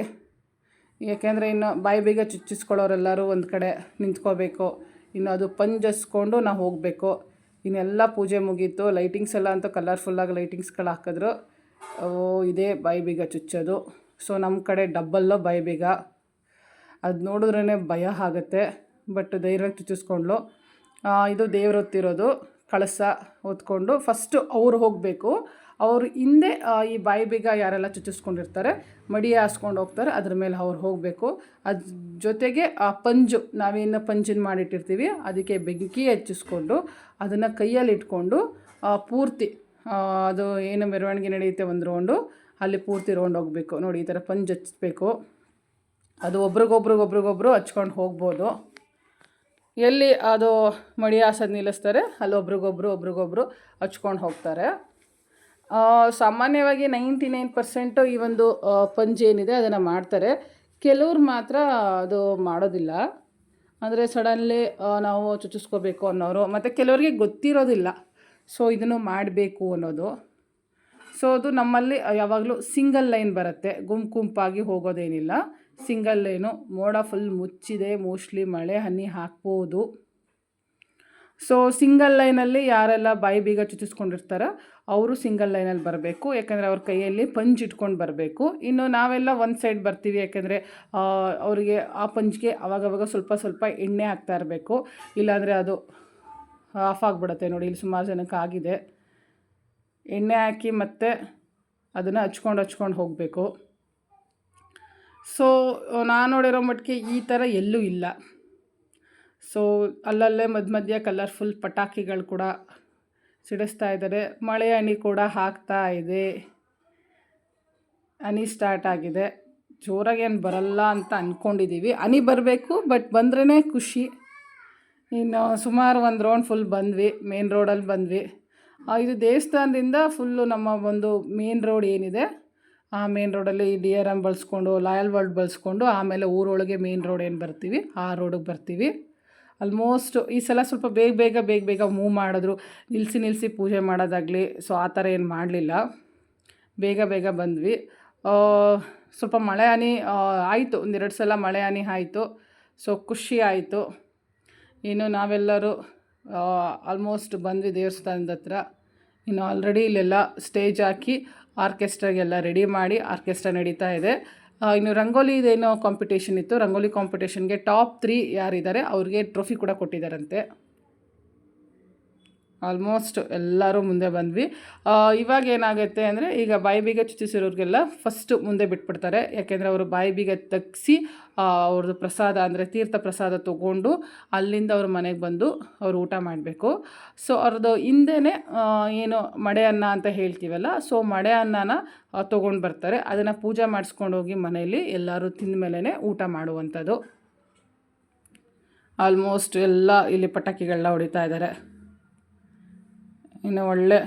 ಏಕೆಂದರೆ ಇನ್ನು ಬಾಯಿ ಬೀಗ ಚುಚ್ಚಿಸ್ಕೊಳ್ಳೋರೆಲ್ಲರೂ ಒಂದು ಕಡೆ ನಿಂತ್ಕೋಬೇಕು. ಇನ್ನು ಅದು ಪಂಜಸ್ಕೊಂಡು ನಾವು ಹೋಗಬೇಕು. ಇನ್ನೆಲ್ಲ ಪೂಜೆ ಮುಗೀತು. ಲೈಟಿಂಗ್ಸ್ ಎಲ್ಲ ಅಂತೂ ಕಲರ್ಫುಲ್ಲಾಗಿ ಲೈಟಿಂಗ್ಸ್ಗಳು ಹಾಕಿದ್ರು. ಓ, ಇದೇ ಬಾಯಿ ಬೀಗ ಚುಚ್ಚೋದು. ಸೊ ನಮ್ಮ ಕಡೆ ಡಬ್ಬಲ್ಲೋ ಬಾಯಿ ಬೀಗ ಅದು ನೋಡಿದ್ರೇ ಭಯ ಆಗುತ್ತೆ ಬಟ್ ಧೈರ್ಯವಾಗಿ ಚುಚ್ಚಿಸ್ಕೊಂಡ್ಲು. ಇದು ದೇವ್ರ ಹೊತ್ತಿರೋದು. ಕಳಸ ಹೊತ್ಕೊಂಡು ಫಸ್ಟು ಅವ್ರು ಹೋಗಬೇಕು. ಅವ್ರು ಹಿಂದೆ ಈ ಬಾಯಿ ಬೀಗ ಯಾರೆಲ್ಲ ಚುಚ್ಚಿಸ್ಕೊಂಡಿರ್ತಾರೆ, ಮಡಿ ಹಾಸ್ಕೊಂಡು ಹೋಗ್ತಾರೆ, ಅದ್ರ ಮೇಲೆ ಅವ್ರು ಹೋಗಬೇಕು. ಅದ್ರ ಜೊತೆಗೆ ಆ ಪಂಜು, ನಾವೇನು ಪಂಜಿನ ಮಾಡಿಟ್ಟಿರ್ತೀವಿ, ಅದಕ್ಕೆ ಬೆಂಕಿ ಹಚ್ಚಿಸ್ಕೊಂಡು, ಅದನ್ನು ಕೈಯಲ್ಲಿ ಇಟ್ಕೊಂಡು ಪೂರ್ತಿ ಅದು ಏನು ಮೆರವಣಿಗೆ ನಡೆಯುತ್ತೆ ಒಂದು ರೌಂಡು, ಅಲ್ಲಿ ಪೂರ್ತಿ ರೌಂಡ್ ಹೋಗಬೇಕು. ನೋಡಿ, ಈ ಥರ ಪಂಜ್ ಹಚ್ಚಬೇಕು ಅದು ಒಬ್ರಿಗೊಬ್ರಿಗೊಬ್ರಿಗೊಬ್ರು ಹಚ್ಕೊಂಡು ಹೋಗ್ಬೋದು. ಎಲ್ಲಿ ಅದು ಮಡಿ ಹಾಸೋದು ನಿಲ್ಲಿಸ್ತಾರೆ, ಅಲ್ಲಿ ಒಬ್ರಿಗೊಬ್ರು ಒಬ್ರಿಗೊಬ್ರು ಹಚ್ಕೊಂಡು ಹೋಗ್ತಾರೆ. ಸಾಮಾನ್ಯವಾಗಿ ನೈಂಟಿ ನೈನ್ ಪರ್ಸೆಂಟು ಈ ಒಂದು ಪಂಜ್ ಏನಿದೆ ಅದನ್ನು ಮಾಡ್ತಾರೆ. ಕೆಲವ್ರು ಮಾತ್ರ ಅದು ಮಾಡೋದಿಲ್ಲ. ಅಂದರೆ ಸಡನ್ಲಿ ನಾವು ಚುಚ್ಚಿಸ್ಕೋಬೇಕು ಅನ್ನೋರು, ಮತ್ತು ಕೆಲವರಿಗೆ ಗೊತ್ತಿರೋದಿಲ್ಲ. ಸೊ, ಇದನ್ನು ಮಾಡಬೇಕು ಅನ್ನೋದು. ಸೊ, ಅದು ನಮ್ಮಲ್ಲಿ ಯಾವಾಗಲೂ ಸಿಂಗಲ್ ಲೈನ್ ಬರುತ್ತೆ. ಗುಂಪು ಗುಂಪಾಗಿ ಹೋಗೋದೇನಿಲ್ಲ. ಸಿಂಗಲ್ ಲೈನು, ಮೋಡ ಫುಲ್ ಮುಚ್ಚಿದೆ, ಮೋಸ್ಟ್ಲಿ ಮಳೆ, ಹನಿ ಹಾಕ್ಬೋದು. ಸೊ, ಸಿಂಗಲ್ ಲೈನಲ್ಲಿ ಯಾರೆಲ್ಲ ಬಾಯಿ ಬೀಗ ಚುಚ್ಚಿಸ್ಕೊಂಡಿರ್ತಾರೋ ಅವರು ಸಿಂಗಲ್ ಲೈನಲ್ಲಿ ಬರಬೇಕು, ಯಾಕಂದರೆ ಅವ್ರ ಕೈಯಲ್ಲಿ ಪಂಜ್ ಇಟ್ಕೊಂಡು ಬರಬೇಕು. ಇನ್ನು ನಾವೆಲ್ಲ ಒಂದು ಸೈಡ್ ಬರ್ತೀವಿ, ಯಾಕೆಂದರೆ ಅವರಿಗೆ ಆ ಪಂಜ್ಗೆ ಅವಾಗವಾಗ ಸ್ವಲ್ಪ ಸ್ವಲ್ಪ ಎಣ್ಣೆ ಹಾಕ್ತಾ ಇರಬೇಕು. ಇಲ್ಲಾಂದರೆ ಅದು ಆಫ್ ಆಗಿಬಿಡುತ್ತೆ ನೋಡಿ, ಇಲ್ಲಿ ಸುಮಾರು ಜನಕ್ಕೆ ಆಗಿದೆ. ಎಣ್ಣೆ ಹಾಕಿ ಮತ್ತೆ ಅದನ್ನು ಹಚ್ಕೊಂಡು ಹಚ್ಕೊಂಡು ಹೋಗಬೇಕು. ಸೊ ನಾನು ನೋಡಿರೋ ಮಟ್ಟಿಗೆ ಈ ಥರ ಎಲ್ಲೂ ಇಲ್ಲ. ಸೊ ಅಲ್ಲಲ್ಲೇ ಮಧ್ಯ ಮಧ್ಯ ಕಲರ್ಫುಲ್ ಪಟಾಕಿಗಳು ಕೂಡ ಸಿಡಿಸ್ತಾ ಇದ್ದಾರೆ. ಮಳೆ ಹನಿ ಕೂಡ ಹಾಕ್ತಾ ಇದೆ. ಹನಿ ಸ್ಟಾರ್ಟ್ ಆಗಿದೆ. ಜೋರಾಗಿ ಏನು ಬರಲ್ಲ ಅಂತ ಅಂದ್ಕೊಂಡಿದ್ದೀವಿ ಹನಿ ಬರಬೇಕು ಬಟ್ ಬಂದ್ರೇ ಖುಷಿ. ಇನ್ನು ಸುಮಾರು ಒಂದು ರೌಂಡ್ ಫುಲ್ ಬಂದ್ವಿ ಮೇನ್ ರೋಡಲ್ಲಿ ಬಂದ್ವಿ. ಇದು ದೇವಸ್ಥಾನದಿಂದ ಫುಲ್ಲು ನಮ್ಮ ಒಂದು ಮೇನ್ ರೋಡ್ ಏನಿದೆ, ಆ ಮೇನ್ ರೋಡಲ್ಲಿ ಡಿ ಆರ್ ಎಂ ಬಳಸ್ಕೊಂಡು ಲಾಯಲ್ ವರ್ಲ್ಡ್ ಬಳಸ್ಕೊಂಡು, ಆಮೇಲೆ ಊರೊಳಗೆ ಮೇನ್ ರೋಡ್ ಏನು ಬರ್ತೀವಿ, ಆ ರೋಡಿಗೆ ಬರ್ತೀವಿ. ಆಲ್ಮೋಸ್ಟ್ ಈ ಸಲ ಸ್ವಲ್ಪ ಬೇಗ ಬೇಗ ಬೇಗ ಬೇಗ ಮೂವ್ ಮಾಡಿದ್ರು. ನಿಲ್ಲಿಸಿ ನಿಲ್ಲಿಸಿ ಪೂಜೆ ಮಾಡೋದಾಗಲಿ ಸೊ ಆ ಥರ ಏನು ಮಾಡಲಿಲ್ಲ. ಬೇಗ ಬೇಗ ಬಂದ್ವಿ. ಸ್ವಲ್ಪ ಮಳೆ ಹಾನಿ ಆಯಿತು. ಒಂದೆರಡು ಸಲ ಮಳೆ ಹಾನಿ ಆಯಿತು. ಸೊ ಖುಷಿ ಆಯಿತು. ಇನ್ನು ನಾವೆಲ್ಲರೂ ಆಲ್ಮೋಸ್ಟ್ ಬಂದ್ವಿ ದೇವಸ್ಥಾನದ ಹತ್ರ. ಇನ್ನು ಆಲ್ರೆಡಿ ಇಲ್ಲೆಲ್ಲ ಸ್ಟೇಜ್ ಹಾಕಿ ಆರ್ಕೆಸ್ಟ್ರಾಗೆಲ್ಲ ರೆಡಿ ಮಾಡಿ ಆರ್ಕೆಸ್ಟ್ರಾ ನಡೀತಾ ಇದೆ. ಇನ್ನು ರಂಗೋಲಿದೇನೋ ಕಾಂಪಿಟೇಷನ್ ಇತ್ತು. ರಂಗೋಲಿ ಕಾಂಪಿಟೇಷನ್ಗೆ ಟಾಪ್ ತ್ರೀ ಯಾರಿದ್ದಾರೆ ಅವ್ರಿಗೆ ಟ್ರೋಫಿ ಕೂಡ ಕೊಟ್ಟಿದ್ದಾರಂತೆ. ಆಲ್ಮೋಸ್ಟ್ ಎಲ್ಲರೂ ಮುಂದೆ ಬಂದ್ವಿ. ಇವಾಗ ಏನಾಗುತ್ತೆ ಅಂದರೆ ಈಗ ಬಾಯಿ ಬೀಗ ಚುಚ್ಚಿಸಿರೋರಿಗೆಲ್ಲ ಫಸ್ಟು ಮುಂದೆ ಬಿಟ್ಬಿಡ್ತಾರೆ. ಯಾಕೆಂದರೆ ಅವರು ಬಾಯಿ ಬೀಗ ತಗ್ಸಿ ಅವ್ರದ್ದು ಪ್ರಸಾದ ಅಂದರೆ ತೀರ್ಥ ಪ್ರಸಾದ ತೊಗೊಂಡು ಅಲ್ಲಿಂದ ಅವ್ರ ಮನೆಗೆ ಬಂದು ಅವರು ಊಟ ಮಾಡಬೇಕು. ಸೊ ಅವ್ರದ್ದು ಹಿಂದೆನೇ ಏನು ಮಡೆ ಅನ್ನ ಅಂತ ಹೇಳ್ತೀವಲ್ಲ ಸೊ ಮಡೆ ಅನ್ನನ ತೊಗೊಂಡು ಬರ್ತಾರೆ. ಅದನ್ನು ಪೂಜೆ ಮಾಡಿಸ್ಕೊಂಡು ಹೋಗಿ ಮನೆಯಲ್ಲಿ ಎಲ್ಲರೂ ತಿಂದ ಮೇಲೇ ಊಟ ಮಾಡುವಂಥದ್ದು. ಆಲ್ಮೋಸ್ಟ್ ಎಲ್ಲ ಇಲ್ಲಿ ಪಟಾಕಿಗಳನ್ನ ಹೊಡಿತಾ ಇದ್ದಾರೆ ಇನ್ನು ಒಳ್ಳೆ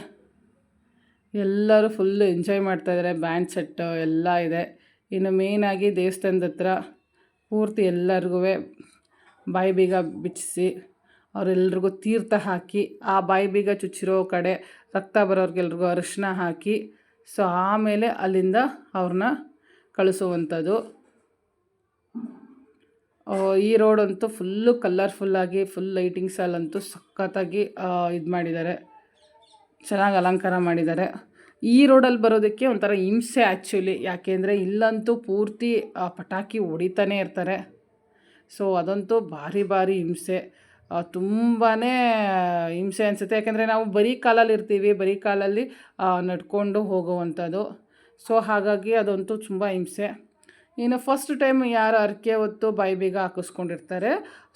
ಎಲ್ಲರೂ ಫುಲ್ಲು ಎಂಜಾಯ್ ಮಾಡ್ತಾಯಿದ್ದಾರೆ ಬ್ಯಾಂಡ್ ಸೆಟ್ಟು ಎಲ್ಲ ಇದೆ. ಇನ್ನು ಮೇಯ್ನಾಗಿ ದೇವಸ್ಥಾನದ ಹತ್ರ ಪೂರ್ತಿ ಎಲ್ಲರಿಗೂ ಬಾಯಿ ಬೀಗ ಬಿಚ್ಚಿಸಿ ಅವರೆಲ್ರಿಗೂ ತೀರ್ಥ ಹಾಕಿ, ಆ ಬಾಯಿ ಬೀಗ ಚುಚ್ಚಿರೋ ಕಡೆ ರಕ್ತ ಬರೋರಿಗೆಲ್ರಿಗೂ ಅರಿಶಿನ ಹಾಕಿ ಸೊ ಆಮೇಲೆ ಅಲ್ಲಿಂದ ಅವ್ರನ್ನ ಕಳಿಸುವಂಥದ್ದು. ಈ ರೋಡ್ ಅಂತೂ ಫುಲ್ಲು ಕಲರ್ಫುಲ್ಲಾಗಿ ಫುಲ್ ಲೈಟಿಂಗ್ಸಲ್ಲಂತೂ ಸಖತ್ತಾಗಿ ಇದು ಮಾಡಿದ್ದಾರೆ. ಚೆನ್ನಾಗಿ ಅಲಂಕಾರ ಮಾಡಿದ್ದಾರೆ. ಈ ರೋಡಲ್ಲಿ ಬರೋದಕ್ಕೆ ಒಂಥರ ಹಿಂಸೆ ಆ್ಯಕ್ಚುಲಿ ಯಾಕೆಂದರೆ ಇಲ್ಲಂತೂ ಪೂರ್ತಿ ಪಟಾಕಿ ಹೊಡಿತಾನೆ ಇರ್ತಾರೆ. ಸೊ ಅದಂತೂ ಭಾರಿ ಭಾರಿ ಹಿಂಸೆ. ತುಂಬಾ ಹಿಂಸೆ ಅನಿಸುತ್ತೆ. ಯಾಕೆಂದರೆ ನಾವು ಬರೀ ಕಾಲಲ್ಲಿ ಇರ್ತೀವಿ, ಬರೀ ಕಾಲಲ್ಲಿ ನಡ್ಕೊಂಡು ಹೋಗುವಂಥದ್ದು. ಸೊ ಹಾಗಾಗಿ ಅದಂತೂ ತುಂಬ ಹಿಂಸೆ. ಇನ್ನು ಫಸ್ಟ್ ಟೈಮ್ ಯಾರು ಅರ್ಕೆ ಹೊತ್ತು ಬಾಯಿ ಬೀಗ ಹಾಕಿಸ್ಕೊಂಡಿರ್ತಾರೆ.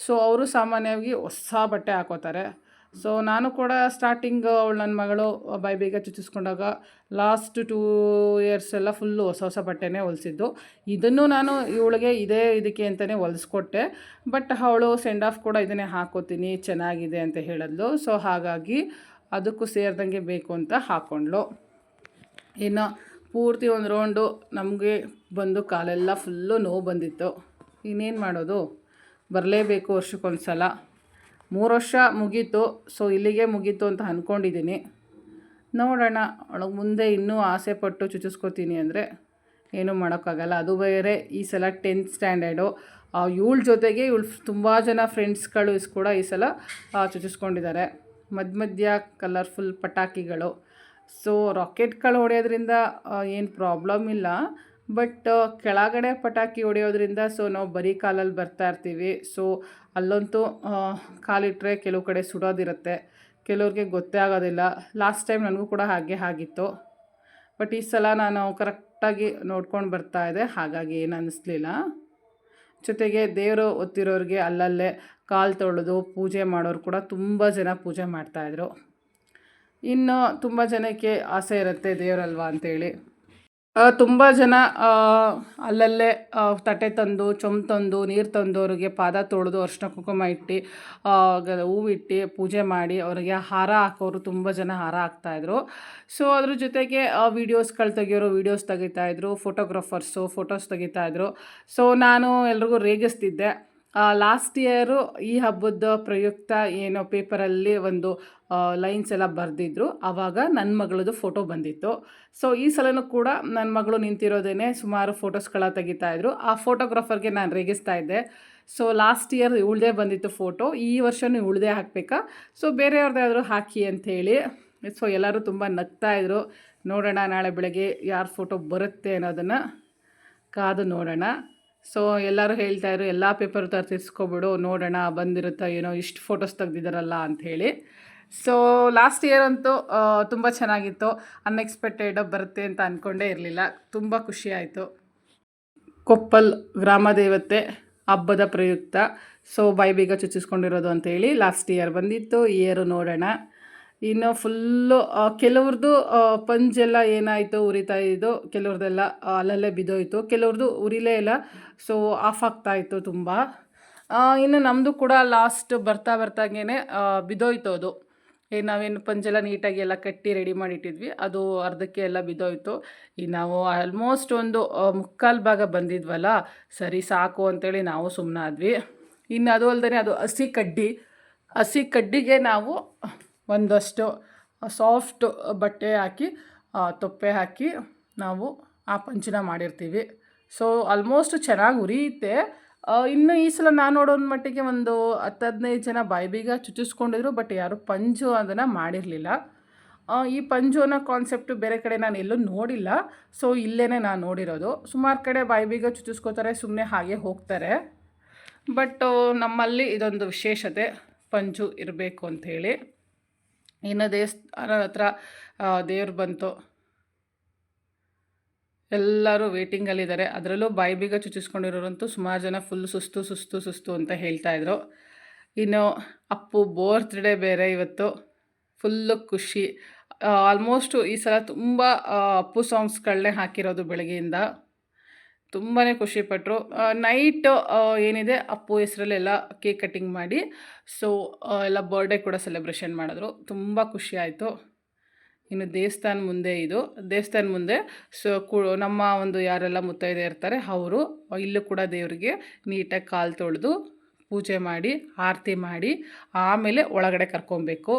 ಸೊ ಅವರು ಸಾಮಾನ್ಯವಾಗಿ ಹೊಸ ಬಟ್ಟೆ ಹಾಕೋತಾರೆ. ಸೊ ನಾನು ಕೂಡ ಸ್ಟಾರ್ಟಿಂಗ್ ಅವಳು ನನ್ನ ಮಗಳು ಬೈ ಬೇಗ ಚುಚ್ಚಿಸ್ಕೊಂಡಾಗ ಲಾಸ್ಟ್ ಟೂ ಇಯರ್ಸ್ ಎಲ್ಲ ಫುಲ್ಲು ಹೊಸ ಹೊಸ ಬಟ್ಟೆನೇ ಹೊಲಿಸಿದ್ದು. ಇದನ್ನು ನಾನು ಇವಳಿಗೆ ಇದೇ ಇದಕ್ಕೆ ಅಂತಲೇ ಹೊಲಿಸ್ಕೊಟ್ಟೆ. ಬಟ್ ಅವಳು ಸೆಂಡ್ ಆಫ್ ಕೂಡ ಇದನ್ನೇ ಹಾಕೋತೀನಿ, ಚೆನ್ನಾಗಿದೆ ಅಂತ ಹೇಳಿದ್ಲು. ಸೊ ಹಾಗಾಗಿ ಅದಕ್ಕೂ ಸೇರಿದಂಗೆ ಬೇಕು ಅಂತ ಹಾಕ್ಕೊಂಡ್ಳು ಇನ್ನು ಪೂರ್ತಿ ಒಂದು ರೌಂಡು ನಮಗೆ ಬಂದು ಕಾಲೆಲ್ಲ ಫುಲ್ಲು ನೋವು ಬಂದಿತ್ತು. ಇನ್ನೇನು ಮಾಡೋದು? ಬರಲೇಬೇಕು ವರ್ಷಕ್ಕೊಂದು ಸಲ ಮೂರು ವರ್ಷ ಮುಗೀತು. ಸೊ ಇಲ್ಲಿಗೆ ಮುಗೀತು ಅಂತ ಅಂದ್ಕೊಂಡಿದ್ದೀನಿ ನೋಡೋಣ. ಒಳಗೆ ಮುಂದೆ ಇನ್ನೂ ಆಸೆ ಪಟ್ಟು ಅಂದರೆ ಏನೂ ಮಾಡೋಕ್ಕಾಗಲ್ಲ. ಅದು ಬೇರೆ ಈ ಸಲ ಟೆಂತ್ ಸ್ಟ್ಯಾಂಡರ್ಡು ಇವಳ ಜೊತೆಗೆ ಇವಳು ತುಂಬ ಜನ ಫ್ರೆಂಡ್ಸ್ಗಳು ಇಸ್ ಕೂಡ ಈ ಸಲ ಚುಚಿಸ್ಕೊಂಡಿದ್ದಾರೆ ಮಧ್ಯ ಮಧ್ಯ ಕಲರ್ಫುಲ್ ಪಟಾಕಿಗಳು. ಸೊ ರಾಕೆಟ್ಗಳು ಹೊಡೆಯೋದ್ರಿಂದ ಏನು ಪ್ರಾಬ್ಲಮ್ ಇಲ್ಲ. ಬಟ್ ಕೆಳಗಡೆ ಪಟಾಕಿ ಹೊಡೆಯೋದ್ರಿಂದ ಸೊ ನಾವು ಬರೀ ಕಾಲಲ್ಲಿ ಬರ್ತಾ ಇರ್ತೀವಿ. ಸೊ ಅಲ್ಲಂತೂ ಕಾಲಿಟ್ಟರೆ ಕೆಲವು ಕಡೆ ಸುಡೋದಿರುತ್ತೆ. ಕೆಲವ್ರಿಗೆ ಗೊತ್ತೇ ಆಗೋದಿಲ್ಲ. ಲಾಸ್ಟ್ ಟೈಮ್ ನನಗೂ ಕೂಡ ಹಾಗೆ ಆಗಿತ್ತು. ಬಟ್ ಈ ಸಲ ನಾನು ಕರೆಕ್ಟಾಗಿ ನೋಡ್ಕೊಂಡು ಬರ್ತಾ ಇದ್ದೆ ಹಾಗಾಗಿ ಏನು ಅನ್ನಿಸ್ಲಿಲ್ಲ ಜೊತೆಗೆ ದೇವರು ಒತ್ತಿರೋರಿಗೆ ಅಲ್ಲಲ್ಲೇ ಕಾಲು ತೊಳೆದು ಪೂಜೆ ಮಾಡೋರು ಕೂಡ ತುಂಬ ಜನ ಪೂಜೆ ಮಾಡ್ತಾಯಿದ್ರು ಇನ್ನು ತುಂಬ ಜನಕ್ಕೆ ಆಸೆ ಇರುತ್ತೆ ದೇವರಲ್ವಾ ಅಂತೇಳಿ. ತುಂಬ ಜನ ಅಲ್ಲಲ್ಲೇ ತಟ್ಟೆ ತಂದು ಚೊಂಬು ತಂದು, ನೀರು ತಂದು ಅವರಿಗೆ ಪಾದ ತೊಳೆದು ಅರ್ಶಿನ ಕುಂಕುಮ ಇಟ್ಟು ಹೂವಿಟ್ಟು ಪೂಜೆ ಮಾಡಿ ಅವರಿಗೆ ಹಾರ ಹಾಕೋರು ತುಂಬ ಜನ ಹಾರ ಹಾಕ್ತಾಯಿದ್ರು ಸೊ ಅದ್ರ ಜೊತೆಗೆ ವೀಡಿಯೋಸ್ಗಳು ತೆಗಿಯೋರು ವೀಡಿಯೋಸ್ ತೆಗಿತಾಯಿದ್ರು ಫೋಟೋಗ್ರಾಫರ್ಸು ಫೋಟೋಸ್ ತೆಗಿತಾಯಿದ್ರು ಸೊ ನಾನು ಎಲ್ರಿಗೂ ರೇಗಿಸ್ತಿದ್ದೆ. ಲಾಸ್ಟ್ ಇಯರು ಈ ಹಬ್ಬದ ಪ್ರಯುಕ್ತ ಏನೋ ಪೇಪರಲ್ಲಿ ಒಂದು ಲೈನ್ಸ್ ಎಲ್ಲ ಬರೆದಿದ್ರು. ಆವಾಗ ನನ್ನ ಮಗಳದು ಫೋಟೋ ಬಂದಿತ್ತು. ಸೊ ಈ ಸಲನೂ ಕೂಡ ನನ್ನ ಮಗಳು ನಿಂತಿರೋದೇನೆ ಸುಮಾರು ಫೋಟೋಸ್ಗಳ ತೆಗಿತಾಯಿದ್ರು ಆ ಫೋಟೋಗ್ರಾಫರ್ಗೆ ನಾನು ರೇಗಿಸ್ತಾ ಇದ್ದೆ. ಸೊ ಲಾಸ್ಟ್ ಇಯರ್ ಇವಳದೇ ಬಂದಿತ್ತು ಫೋಟೋ ಈ ವರ್ಷವೂ ಇವಳದೇ ಹಾಕಬೇಕಾ? ಸೊ ಬೇರೆಯವ್ರದ್ದಾದರೂ ಹಾಕಿ ಅಂಥೇಳಿ ಸೊ ಎಲ್ಲರೂ ತುಂಬ ನಗ್ತಾಯಿದ್ರು ನೋಡೋಣ ನಾಳೆ ಬೆಳಗ್ಗೆ ಯಾರ ಫೋಟೋ ಬರುತ್ತೆ ಅನ್ನೋದನ್ನು ಕಾದು ನೋಡೋಣ. ಸೊ ಎಲ್ಲರೂ ಹೇಳ್ತಾ ಹೇಳ್ತಾಯಿದ್ರು ಎಲ್ಲ ಪೇಪರ್ ತರ್ಸಿಸ್ಕೊಬಿಡು ನೋಡೋಣ ಬಂದಿರುತ್ತಾ ಏನೋ, ಇಷ್ಟು ಫೋಟೋಸ್ ತೆಗ್ದಿದ್ದಾರಲ್ಲ ಅಂಥೇಳಿ. ಸೊ ಲಾಸ್ಟ್ ಇಯರ್ ಅಂತೂ ತುಂಬ ಚೆನ್ನಾಗಿತ್ತು. ಅನ್ಎಕ್ಸ್ಪೆಕ್ಟೆಡ್ ಬರುತ್ತೆ ಅಂತ ಅಂದ್ಕೊಂಡೇ ಇರಲಿಲ್ಲ. ತುಂಬ ಖುಷಿ ಆಯಿತು. ಕೊಪ್ಪಲ್ ಗ್ರಾಮ ದೇವತೆ ಹಬ್ಬದ ಪ್ರಯುಕ್ತ. ಸೊ ಬೈಬೀಗ ಬೀಗ ಚುಚ್ಚಿಸ್ಕೊಂಡಿರೋದು ಅಂತೇಳಿ ಲಾಸ್ಟ್ ಇಯರ್ ಬಂದಿತ್ತು. ಇಯರು ನೋಡೋಣ. ಇನ್ನು ಫುಲ್ಲು ಕೆಲವ್ರದ್ದು ಪಂಜೆಲ್ಲ ಏನಾಯಿತು ಉರಿತಾ ಇದ್ದು ಕೆಲವ್ರದ್ದೆಲ್ಲ ಅಲ್ಲಲ್ಲೇ ಬಿದ್ದೋಯಿತು ಕೆಲವ್ರದ್ದು ಉರಿಲೇ ಇಲ್ಲ. ಸೊ ಆಫ್ ಆಗ್ತಾ ಇತ್ತು ತುಂಬ. ಇನ್ನು ನಮ್ಮದು ಕೂಡ ಲಾಸ್ಟ್ ಬರ್ತಾ ಬರ್ತಾಗೇ ಬಿದ್ದೋಯ್ತು ಅದು. ಏನು ನಾವೇನು ಪಂಜೆಲ್ಲ ನೀಟಾಗಿ ಎಲ್ಲ ಕಟ್ಟಿ ರೆಡಿ ಮಾಡಿಟ್ಟಿದ್ವಿ. ಅದು ಅರ್ಧಕ್ಕೆ ಎಲ್ಲ ಬಿದ್ದೋಯ್ತು. ಈಗ ನಾವು ಆಲ್ಮೋಸ್ಟ್ ಒಂದು ಮುಕ್ಕಾಲು ಭಾಗ ಬಂದಿದ್ವಲ್ಲ, ಸರಿ ಸಾಕು ಅಂತೇಳಿ ನಾವು ಸುಮ್ಮನಾದ್ವಿ ಇನ್ನು ಅದು ಅಲ್ಲದೆ ಅದು ಹಸಿ ಕಡ್ಡಿ. ಹಸಿ ಕಡ್ಡಿಗೆ ನಾವು ಒಂದಷ್ಟು ಸಾಫ್ಟ್ ಬಟ್ಟೆ ಹಾಕಿ ತೊಪ್ಪೆ ಹಾಕಿ ನಾವು ಆ ಪಂಚನ ಮಾಡಿರ್ತೀವಿ. ಸೊ ಆಲ್ಮೋಸ್ಟ್ ಚೆನ್ನಾಗಿ ಉರಿಯುತ್ತೆ. ಇನ್ನು ಈ ಸಲ ನಾನು ನೋಡೋ ಮಟ್ಟಿಗೆ ಒಂದು ಹತ್ತು ಹದಿನೈದು ಜನ ಬಾಯಿ ಬೀಗ ಚುಚ್ಚಿಸ್ಕೊಂಡಿದ್ರು ಬಟ್ ಯಾರು ಪಂಜು ಅದನ್ನು ಮಾಡಿರಲಿಲ್ಲ. ಈ ಪಂಜು ಅನ್ನೋ ಕಾನ್ಸೆಪ್ಟು ಬೇರೆ ಕಡೆ ನಾನು ಎಲ್ಲೂ ನೋಡಿಲ್ಲ. ಸೊ ಇಲ್ಲೇ ನಾನು ನೋಡಿರೋದು. ಸುಮಾರು ಕಡೆ ಬಾಯಿ ಬೀಗ ಚುಚ್ಚಿಸ್ಕೋತಾರೆ ಸುಮ್ಮನೆ ಹಾಗೆ ಹೋಗ್ತಾರೆ. ಬಟ್ ನಮ್ಮಲ್ಲಿ ಇದೊಂದು ವಿಶೇಷತೆ, ಪಂಜು ಇರಬೇಕು ಅಂಥೇಳಿ. ಇನ್ನು ದೇವಸ್ಥಾನ ಹತ್ರ ದೇವ್ರು ಬಂತು. ಎಲ್ಲರೂ ವೇಟಿಂಗಲ್ಲಿದ್ದಾರೆ ಅದರಲ್ಲೂ ಬಾಯಿ ಬೀಗ ಚುಚ್ಚಿಸ್ಕೊಂಡಿರೋರಂತೂ ಸುಮಾರು ಜನ ಫುಲ್ ಸುಸ್ತು ಸುಸ್ತು ಸುಸ್ತು ಅಂತ ಹೇಳ್ತಾಯಿದ್ರು ಇನ್ನು ಅಪ್ಪು ಬರ್ತ್ಡೇ ಬೇರೆ ಇವತ್ತು. ಫುಲ್ಲು ಖುಷಿ. ಆಲ್ಮೋಸ್ಟು ಈ ಸಲ ತುಂಬ ಅಪ್ಪು ಸಾಂಗ್ಸ್ಗಳನ್ನೇ ಹಾಕಿರೋದು ಬೆಳಗ್ಗೆಯಿಂದ. ತುಂಬಾ ಖುಷಿಪಟ್ಟರು ನೈಟ್ ಏನಿದೆ, ಅಪ್ಪು ಹೆಸರಲ್ಲೆಲ್ಲ ಕೇಕ್ ಕಟ್ಟಿಂಗ್ ಮಾಡಿ ಸೊ ಎಲ್ಲ ಬರ್ಡೇ ಕೂಡ ಸೆಲೆಬ್ರೇಷನ್ ಮಾಡಿದ್ರು. ತುಂಬ ಖುಷಿ ಆಯಿತು. ಇನ್ನು ದೇವಸ್ಥಾನ ಮುಂದೆ ಇದು. ದೇವಸ್ಥಾನ ಮುಂದೆ ಸೊ ಕು, ನಮ್ಮ ಒಂದು ಯಾರೆಲ್ಲ ಮುತ್ತೈದೆ ಇರ್ತಾರೆ, ಅವರು, ಇಲ್ಲೂ ಕೂಡ ದೇವರಿಗೆ ನೀಟಾಗಿ ಕಾಲು ತೊಳೆದು ಪೂಜೆ ಮಾಡಿ, ಆರತಿ ಮಾಡಿ, ಆಮೇಲೆ ಒಳಗಡೆ ಕರ್ಕೊಬೇಕು.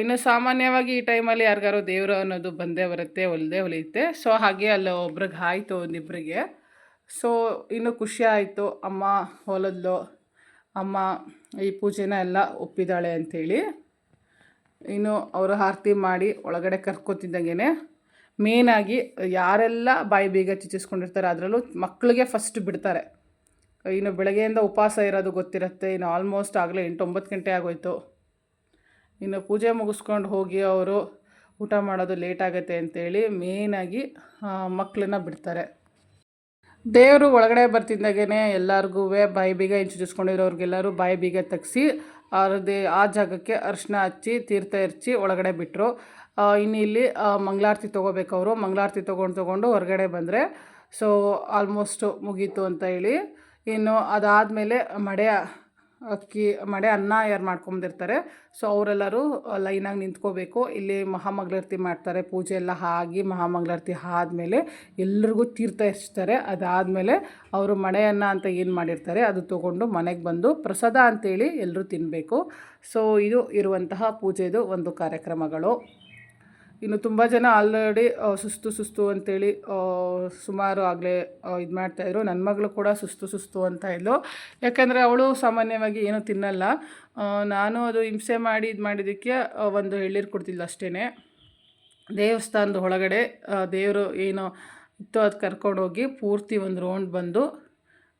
ಇನ್ನು ಸಾಮಾನ್ಯವಾಗಿ ಈ ಟೈಮಲ್ಲಿ ಯಾರಿಗಾರು ದೇವರು ಅನ್ನೋದು ಬಂದೇ ಬರುತ್ತೆ ಹೊಲ್ದೇ ಹೊಲಿಯುತ್ತೆ ಸೊ ಹಾಗೆ ಅಲ್ಲಿ ಒಬ್ರಿಗೆ ಆಯಿತು ಒಂದಿಬ್ಬರಿಗೆ ಸೊ, ಇನ್ನು ಖುಷಿ ಆಯಿತು. ಅಮ್ಮ ಹೊಲದ್ಲು. ಅಮ್ಮ ಈ ಪೂಜೆನ ಎಲ್ಲ ಒಪ್ಪಿದ್ದಾಳೆ ಅಂಥೇಳಿ ಇನ್ನು ಅವರು ಆರತಿ ಮಾಡಿ ಒಳಗಡೆ ಕರ್ಕೋತಿದ್ದಂಗೆ ಮೇನಾಗಿ ಯಾರೆಲ್ಲ ಬಾಯಿ ಬೀಗ ಚಿಚ್ಚಿಸ್ಕೊಂಡಿರ್ತಾರೆ ಅದರಲ್ಲೂ ಮಕ್ಕಳಿಗೆ ಫಸ್ಟ್ ಬಿಡ್ತಾರೆ. ಇನ್ನು ಬೆಳಗ್ಗೆಯಿಂದ ಉಪವಾಸ ಇರೋದು ಗೊತ್ತಿರುತ್ತೆ. ಇನ್ನು ಆಲ್ಮೋಸ್ಟ್ ಆಗಲೇ ಎಂಟು ಒಂಬತ್ತು ಗಂಟೆ ಆಗೋಯ್ತು. ಇನ್ನು ಪೂಜೆ ಮುಗಿಸ್ಕೊಂಡು ಹೋಗಿ ಅವರು ಊಟ ಮಾಡೋದು ಲೇಟ್ ಆಗುತ್ತೆ ಅಂತೇಳಿ ಮೇನಾಗಿ ಮಕ್ಕಳನ್ನ ಬಿಡ್ತಾರೆ. ದೇವರು ಒಳಗಡೆ ಬರ್ತಿದ್ದಾಗೇ ಎಲ್ಲರಿಗೂ ಬಾಯಿ ಬೀಗ ಚುಚ್ಚಿಸ್ಕೊಂಡಿರೋರ್ಗೆಲ್ಲರೂ ಬಾಯಿ ಬೀಗ ತೆಗ್ಸಿ ಅವ್ರದ್ದೇ ಆ ಜಾಗಕ್ಕೆ ಅರಿಶಿನ ಹಚ್ಚಿ, ತೀರ್ಥ ಎರಚಿ ಒಳಗಡೆ ಬಿಟ್ಟರು ಇನ್ನು ಇಲ್ಲಿ ಮಂಗಳಾರತಿ ತೊಗೋಬೇಕು ಅವರು. ಮಂಗಳಾರತಿ ತೊಗೊಂಡು ತೊಗೊಂಡು ಹೊರಗಡೆ ಬಂದರೆ ಸೊ ಆಲ್ಮೋಸ್ಟು ಮುಗೀತು ಅಂತ ಹೇಳಿ. ಇನ್ನು ಅದಾದಮೇಲೆ ಮಡೆ ಅಕ್ಕಿ ಮಾಡಿ ಅನ್ನ ಯಾರು ಮಾಡ್ಕೊಂಬಂದಿರ್ತಾರೆ ಸೊ ಅವರೆಲ್ಲರೂ ಲೈನಾಗಿ ನಿಂತ್ಕೋಬೇಕು. ಇಲ್ಲಿ ಮಹಾಮಂಗಳಾರತಿ ಮಾಡ್ತಾರೆ. ಪೂಜೆ ಎಲ್ಲ ಆಗಿ ಮಹಾಮಂಗಳಾರತಿ ಆದಮೇಲೆ ಎಲ್ರಿಗೂ ತೀರ್ಥ ಹಚ್ತಾರೆ ಅದಾದಮೇಲೆ ಅವರು ಮಣೆ ಅನ್ನ ಅಂತ ಏನು ಮಾಡಿರ್ತಾರೆ, ಅದು ತೊಗೊಂಡು ಮನೆಗೆ ಬಂದು ಪ್ರಸಾದ ಅಂತೇಳಿ ಎಲ್ಲರೂ ತಿನ್ನಬೇಕು ಸೊ ಇದು ಇರುವಂತಹ ಪೂಜೆದು ಒಂದು ಕಾರ್ಯಕ್ರಮಗಳು. ಇನ್ನು ತುಂಬ ಜನ ಆಲ್ರೆಡಿ ಸುಸ್ತು ಸುಸ್ತು ಅಂತೇಳಿ ಸುಮಾರು ಆಗಲೇ ಇದು ಮಾಡ್ತಾಯಿದ್ರು ನನ್ನ ಮಗಳು ಕೂಡ ಸುಸ್ತು ಸುಸ್ತು ಅಂತ ಇದ್ಲು. ಯಾಕೆಂದರೆ ಅವಳು ಸಾಮಾನ್ಯವಾಗಿ ಏನೂ ತಿನ್ನಲ್ಲ. ನಾನು ಅದು ಹಿಂಸೆ ಮಾಡಿ ಇದು ಮಾಡಿದ್ದಕ್ಕೆ ಒಂದು ಎಳ್ಳೀರು ಕೊಡ್ತಿದ್ಲು ಅಷ್ಟೇ ದೇವಸ್ಥಾನದ ಒಳಗಡೆ ದೇವರು ಏನು ಇತ್ತು ಅದು ಕರ್ಕೊಂಡೋಗಿ ಪೂರ್ತಿ ಒಂದು ರೌಂಡ್ ಬಂದು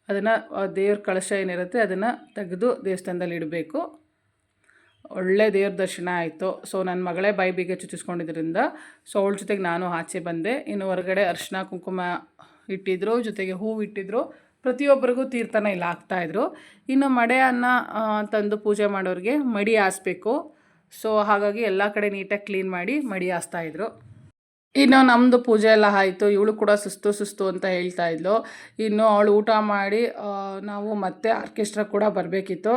ಅದನ್ನು ದೇವ್ರ ಕಳಶ ಏನಿರುತ್ತೆ ಅದನ್ನು ತೆಗೆದು ದೇವಸ್ಥಾನದಲ್ಲಿ ಇಡಬೇಕು. ಒಳ್ಳೆ ದೇವ್ರ ದರ್ಶನ ಆಯಿತು. ಸೊ ನನ್ನ ಮಗಳೇ ಬಾಯಿ ಬೀಗ ಚುಚ್ಚಿಸ್ಕೊಂಡಿದ್ದರಿಂದ ಸೊ ಅವಳ ಜೊತೆಗೆ ನಾನು ಆಚೆ ಬಂದೆ. ಇನ್ನು ಹೊರಗಡೆ ಅರ್ಶಿನ, ಕುಂಕುಮ ಇಟ್ಟಿದ್ರು, ಜೊತೆಗೆ ಹೂವು ಇಟ್ಟಿದ್ರು. ಪ್ರತಿಯೊಬ್ಬರಿಗೂ ತೀರ್ಥನ ಇಲ್ಲಿ ಹಾಕ್ತಾಯಿದ್ರು ಇನ್ನು ಮಡೆ ಅನ್ನ ತಂದು ಪೂಜೆ ಮಾಡೋರಿಗೆ ಮಡಿ ಹಾಸ್ಬೇಕು. ಸೊ ಹಾಗಾಗಿ ಎಲ್ಲ ಕಡೆ ನೀಟಾಗಿ ಕ್ಲೀನ್ ಮಾಡಿ ಮಡಿ ಹಾಸ್ತಾಯಿದ್ರು ಇನ್ನು ನಮ್ಮದು ಪೂಜೆ ಎಲ್ಲ ಆಯಿತು. ಇವಳು ಕೂಡ ಸುಸ್ತು ಸುಸ್ತು ಅಂತ ಹೇಳ್ತಾ ಇದ್ಲು. ಇನ್ನು ಅವಳು ಊಟ ಮಾಡಿ ನಾವು ಮತ್ತೆ ಆರ್ಕೆಸ್ಟ್ರಾ ಕೂಡ ಬರಬೇಕಿತ್ತು.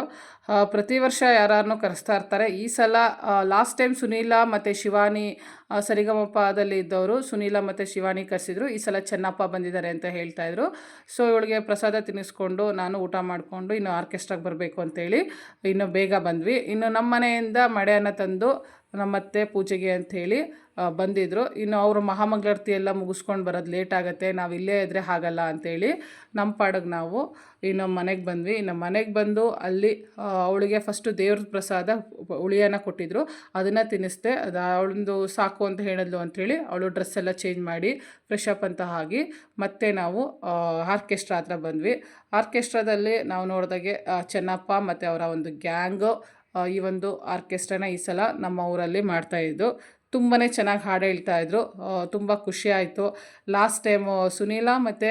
ಪ್ರತಿ ವರ್ಷ ಯಾರನ್ನು ಕರೆಸ್ತಾ ಇರ್ತಾರೆ. ಈ ಸಲ ಲಾಸ್ಟ್ ಟೈಮ್ ಸುನೀಲ ಮತ್ತು ಶಿವಾನಿ ಸರಿಗಮಪದಲ್ಲಿ ಇದ್ದವರು ಸುನೀಲ ಮತ್ತು ಶಿವಾನಿ ಕರೆಸಿದ್ರು. ಈ ಸಲ ಚೆನ್ನಪ್ಪ ಬಂದಿದ್ದಾರೆ ಅಂತ ಹೇಳ್ತಾಯಿದ್ರು ಸೊ ಇವಳಿಗೆ ಪ್ರಸಾದ ತಿನ್ನಿಸ್ಕೊಂಡು ನಾನು ಊಟ ಮಾಡಿಕೊಂಡು ಇನ್ನು ಆರ್ಕೆಸ್ಟ್ರಾಗೆ ಬರಬೇಕು ಅಂತೇಳಿ ಇನ್ನು ಬೇಗ ಬಂದ್ವಿ. ಇನ್ನು ನಮ್ಮ ಮನೆಯಿಂದ ಮಡೆಯನ್ನು ತಂದು ನಮ್ಮತ್ತೆ ಪೂಜೆಗೆ ಅಂಥೇಳಿ ಬಂದಿದ್ದರು ಇನ್ನು ಅವರು ಮಹಾಮಂಗಳಾರತಿ ಎಲ್ಲ ಮುಗಿಸ್ಕೊಂಡು ಬರೋದು ಲೇಟ್ ಆಗುತ್ತೆ, ನಾವು ಇಲ್ಲೇ ಇದ್ದರೆ ಆಗಲ್ಲ ಅಂಥೇಳಿ ನಮ್ಮ ಪಾಡಿಗೆ ನಾವು ಇನ್ನು ಮನೆಗೆ ಬಂದ್ವಿ. ಇನ್ನು ಮನೆಗೆ ಬಂದು ಅಲ್ಲಿ ಅವಳಿಗೆ ಫಸ್ಟು ದೇವ್ರ ಪ್ರಸಾದ ಉಳಿಯನ್ನು ಕೊಟ್ಟಿದ್ದರು ಅದನ್ನು ತಿನ್ನಿಸ್ದೆ, ಅದು ಅವಳೊಂದು ಸಾಕು ಅಂತ ಹೇಳಿದ್ಲು ಅಂಥೇಳಿ ಅವಳು ಡ್ರೆಸ್ ಎಲ್ಲ ಚೇಂಜ್ ಮಾಡಿ ಫ್ರೆಶ್ ಅಪ್ ಅಂತ ಆಗಿ ಮತ್ತೆ ನಾವು ಆರ್ಕೆಸ್ಟ್ರಾ ಹತ್ರ ಬಂದ್ವಿ. ಆರ್ಕೆಸ್ಟ್ರಾದಲ್ಲಿ ನಾವು ನೋಡಿದಾಗೆ ಚೆನ್ನಪ್ಪ ಮತ್ತು ಅವರ ಒಂದು ಗ್ಯಾಂಗು ಈ ಒಂದು ಆರ್ಕೆಸ್ಟ್ರಾನ ಈ ಸಲ ನಮ್ಮ ಊರಲ್ಲಿ ಮಾಡ್ತಾಯಿದ್ದು ತುಂಬಾ ಚೆನ್ನಾಗಿ ಹಾಡು ಹೇಳ್ತಾಯಿದ್ರು ತುಂಬ ಖುಷಿ ಆಯಿತು. ಲಾಸ್ಟ್ ಟೈಮು ಸುನೀಲ ಮತ್ತು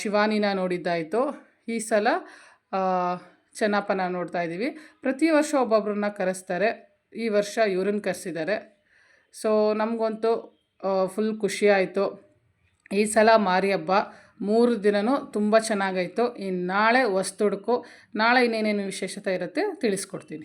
ಶಿವಾನಿನ ನೋಡಿದ್ದಾಯಿತು. ಈ ಸಲ ಚೆನ್ನಪ್ಪನ ನೋಡ್ತಾ ಇದ್ದೀವಿ. ಪ್ರತಿ ವರ್ಷ ಒಬ್ಬೊಬ್ಬರನ್ನ ಕರೆಸ್ತಾರೆ. ಈ ವರ್ಷ ಇವ್ರನ್ನ ಕರೆಸಿದ್ದಾರೆ. ಸೊ ನಮಗಂತೂ ಫುಲ್ ಖುಷಿ ಆಯಿತು. ಈ ಸಲ ಮಾರಿ ಹಬ್ಬ ಮೂರು ದಿನವೂ ತುಂಬ ಚೆನ್ನಾಗಾಯಿತು ಇನ್ನು ನಾಳೆ ಹೊಸ್ದುಡ್ಕು. ನಾಳೆ ಇನ್ನೇನೇನು ವಿಶೇಷತೆ ಇರುತ್ತೆ ತಿಳಿಸ್ಕೊಡ್ತೀನಿ.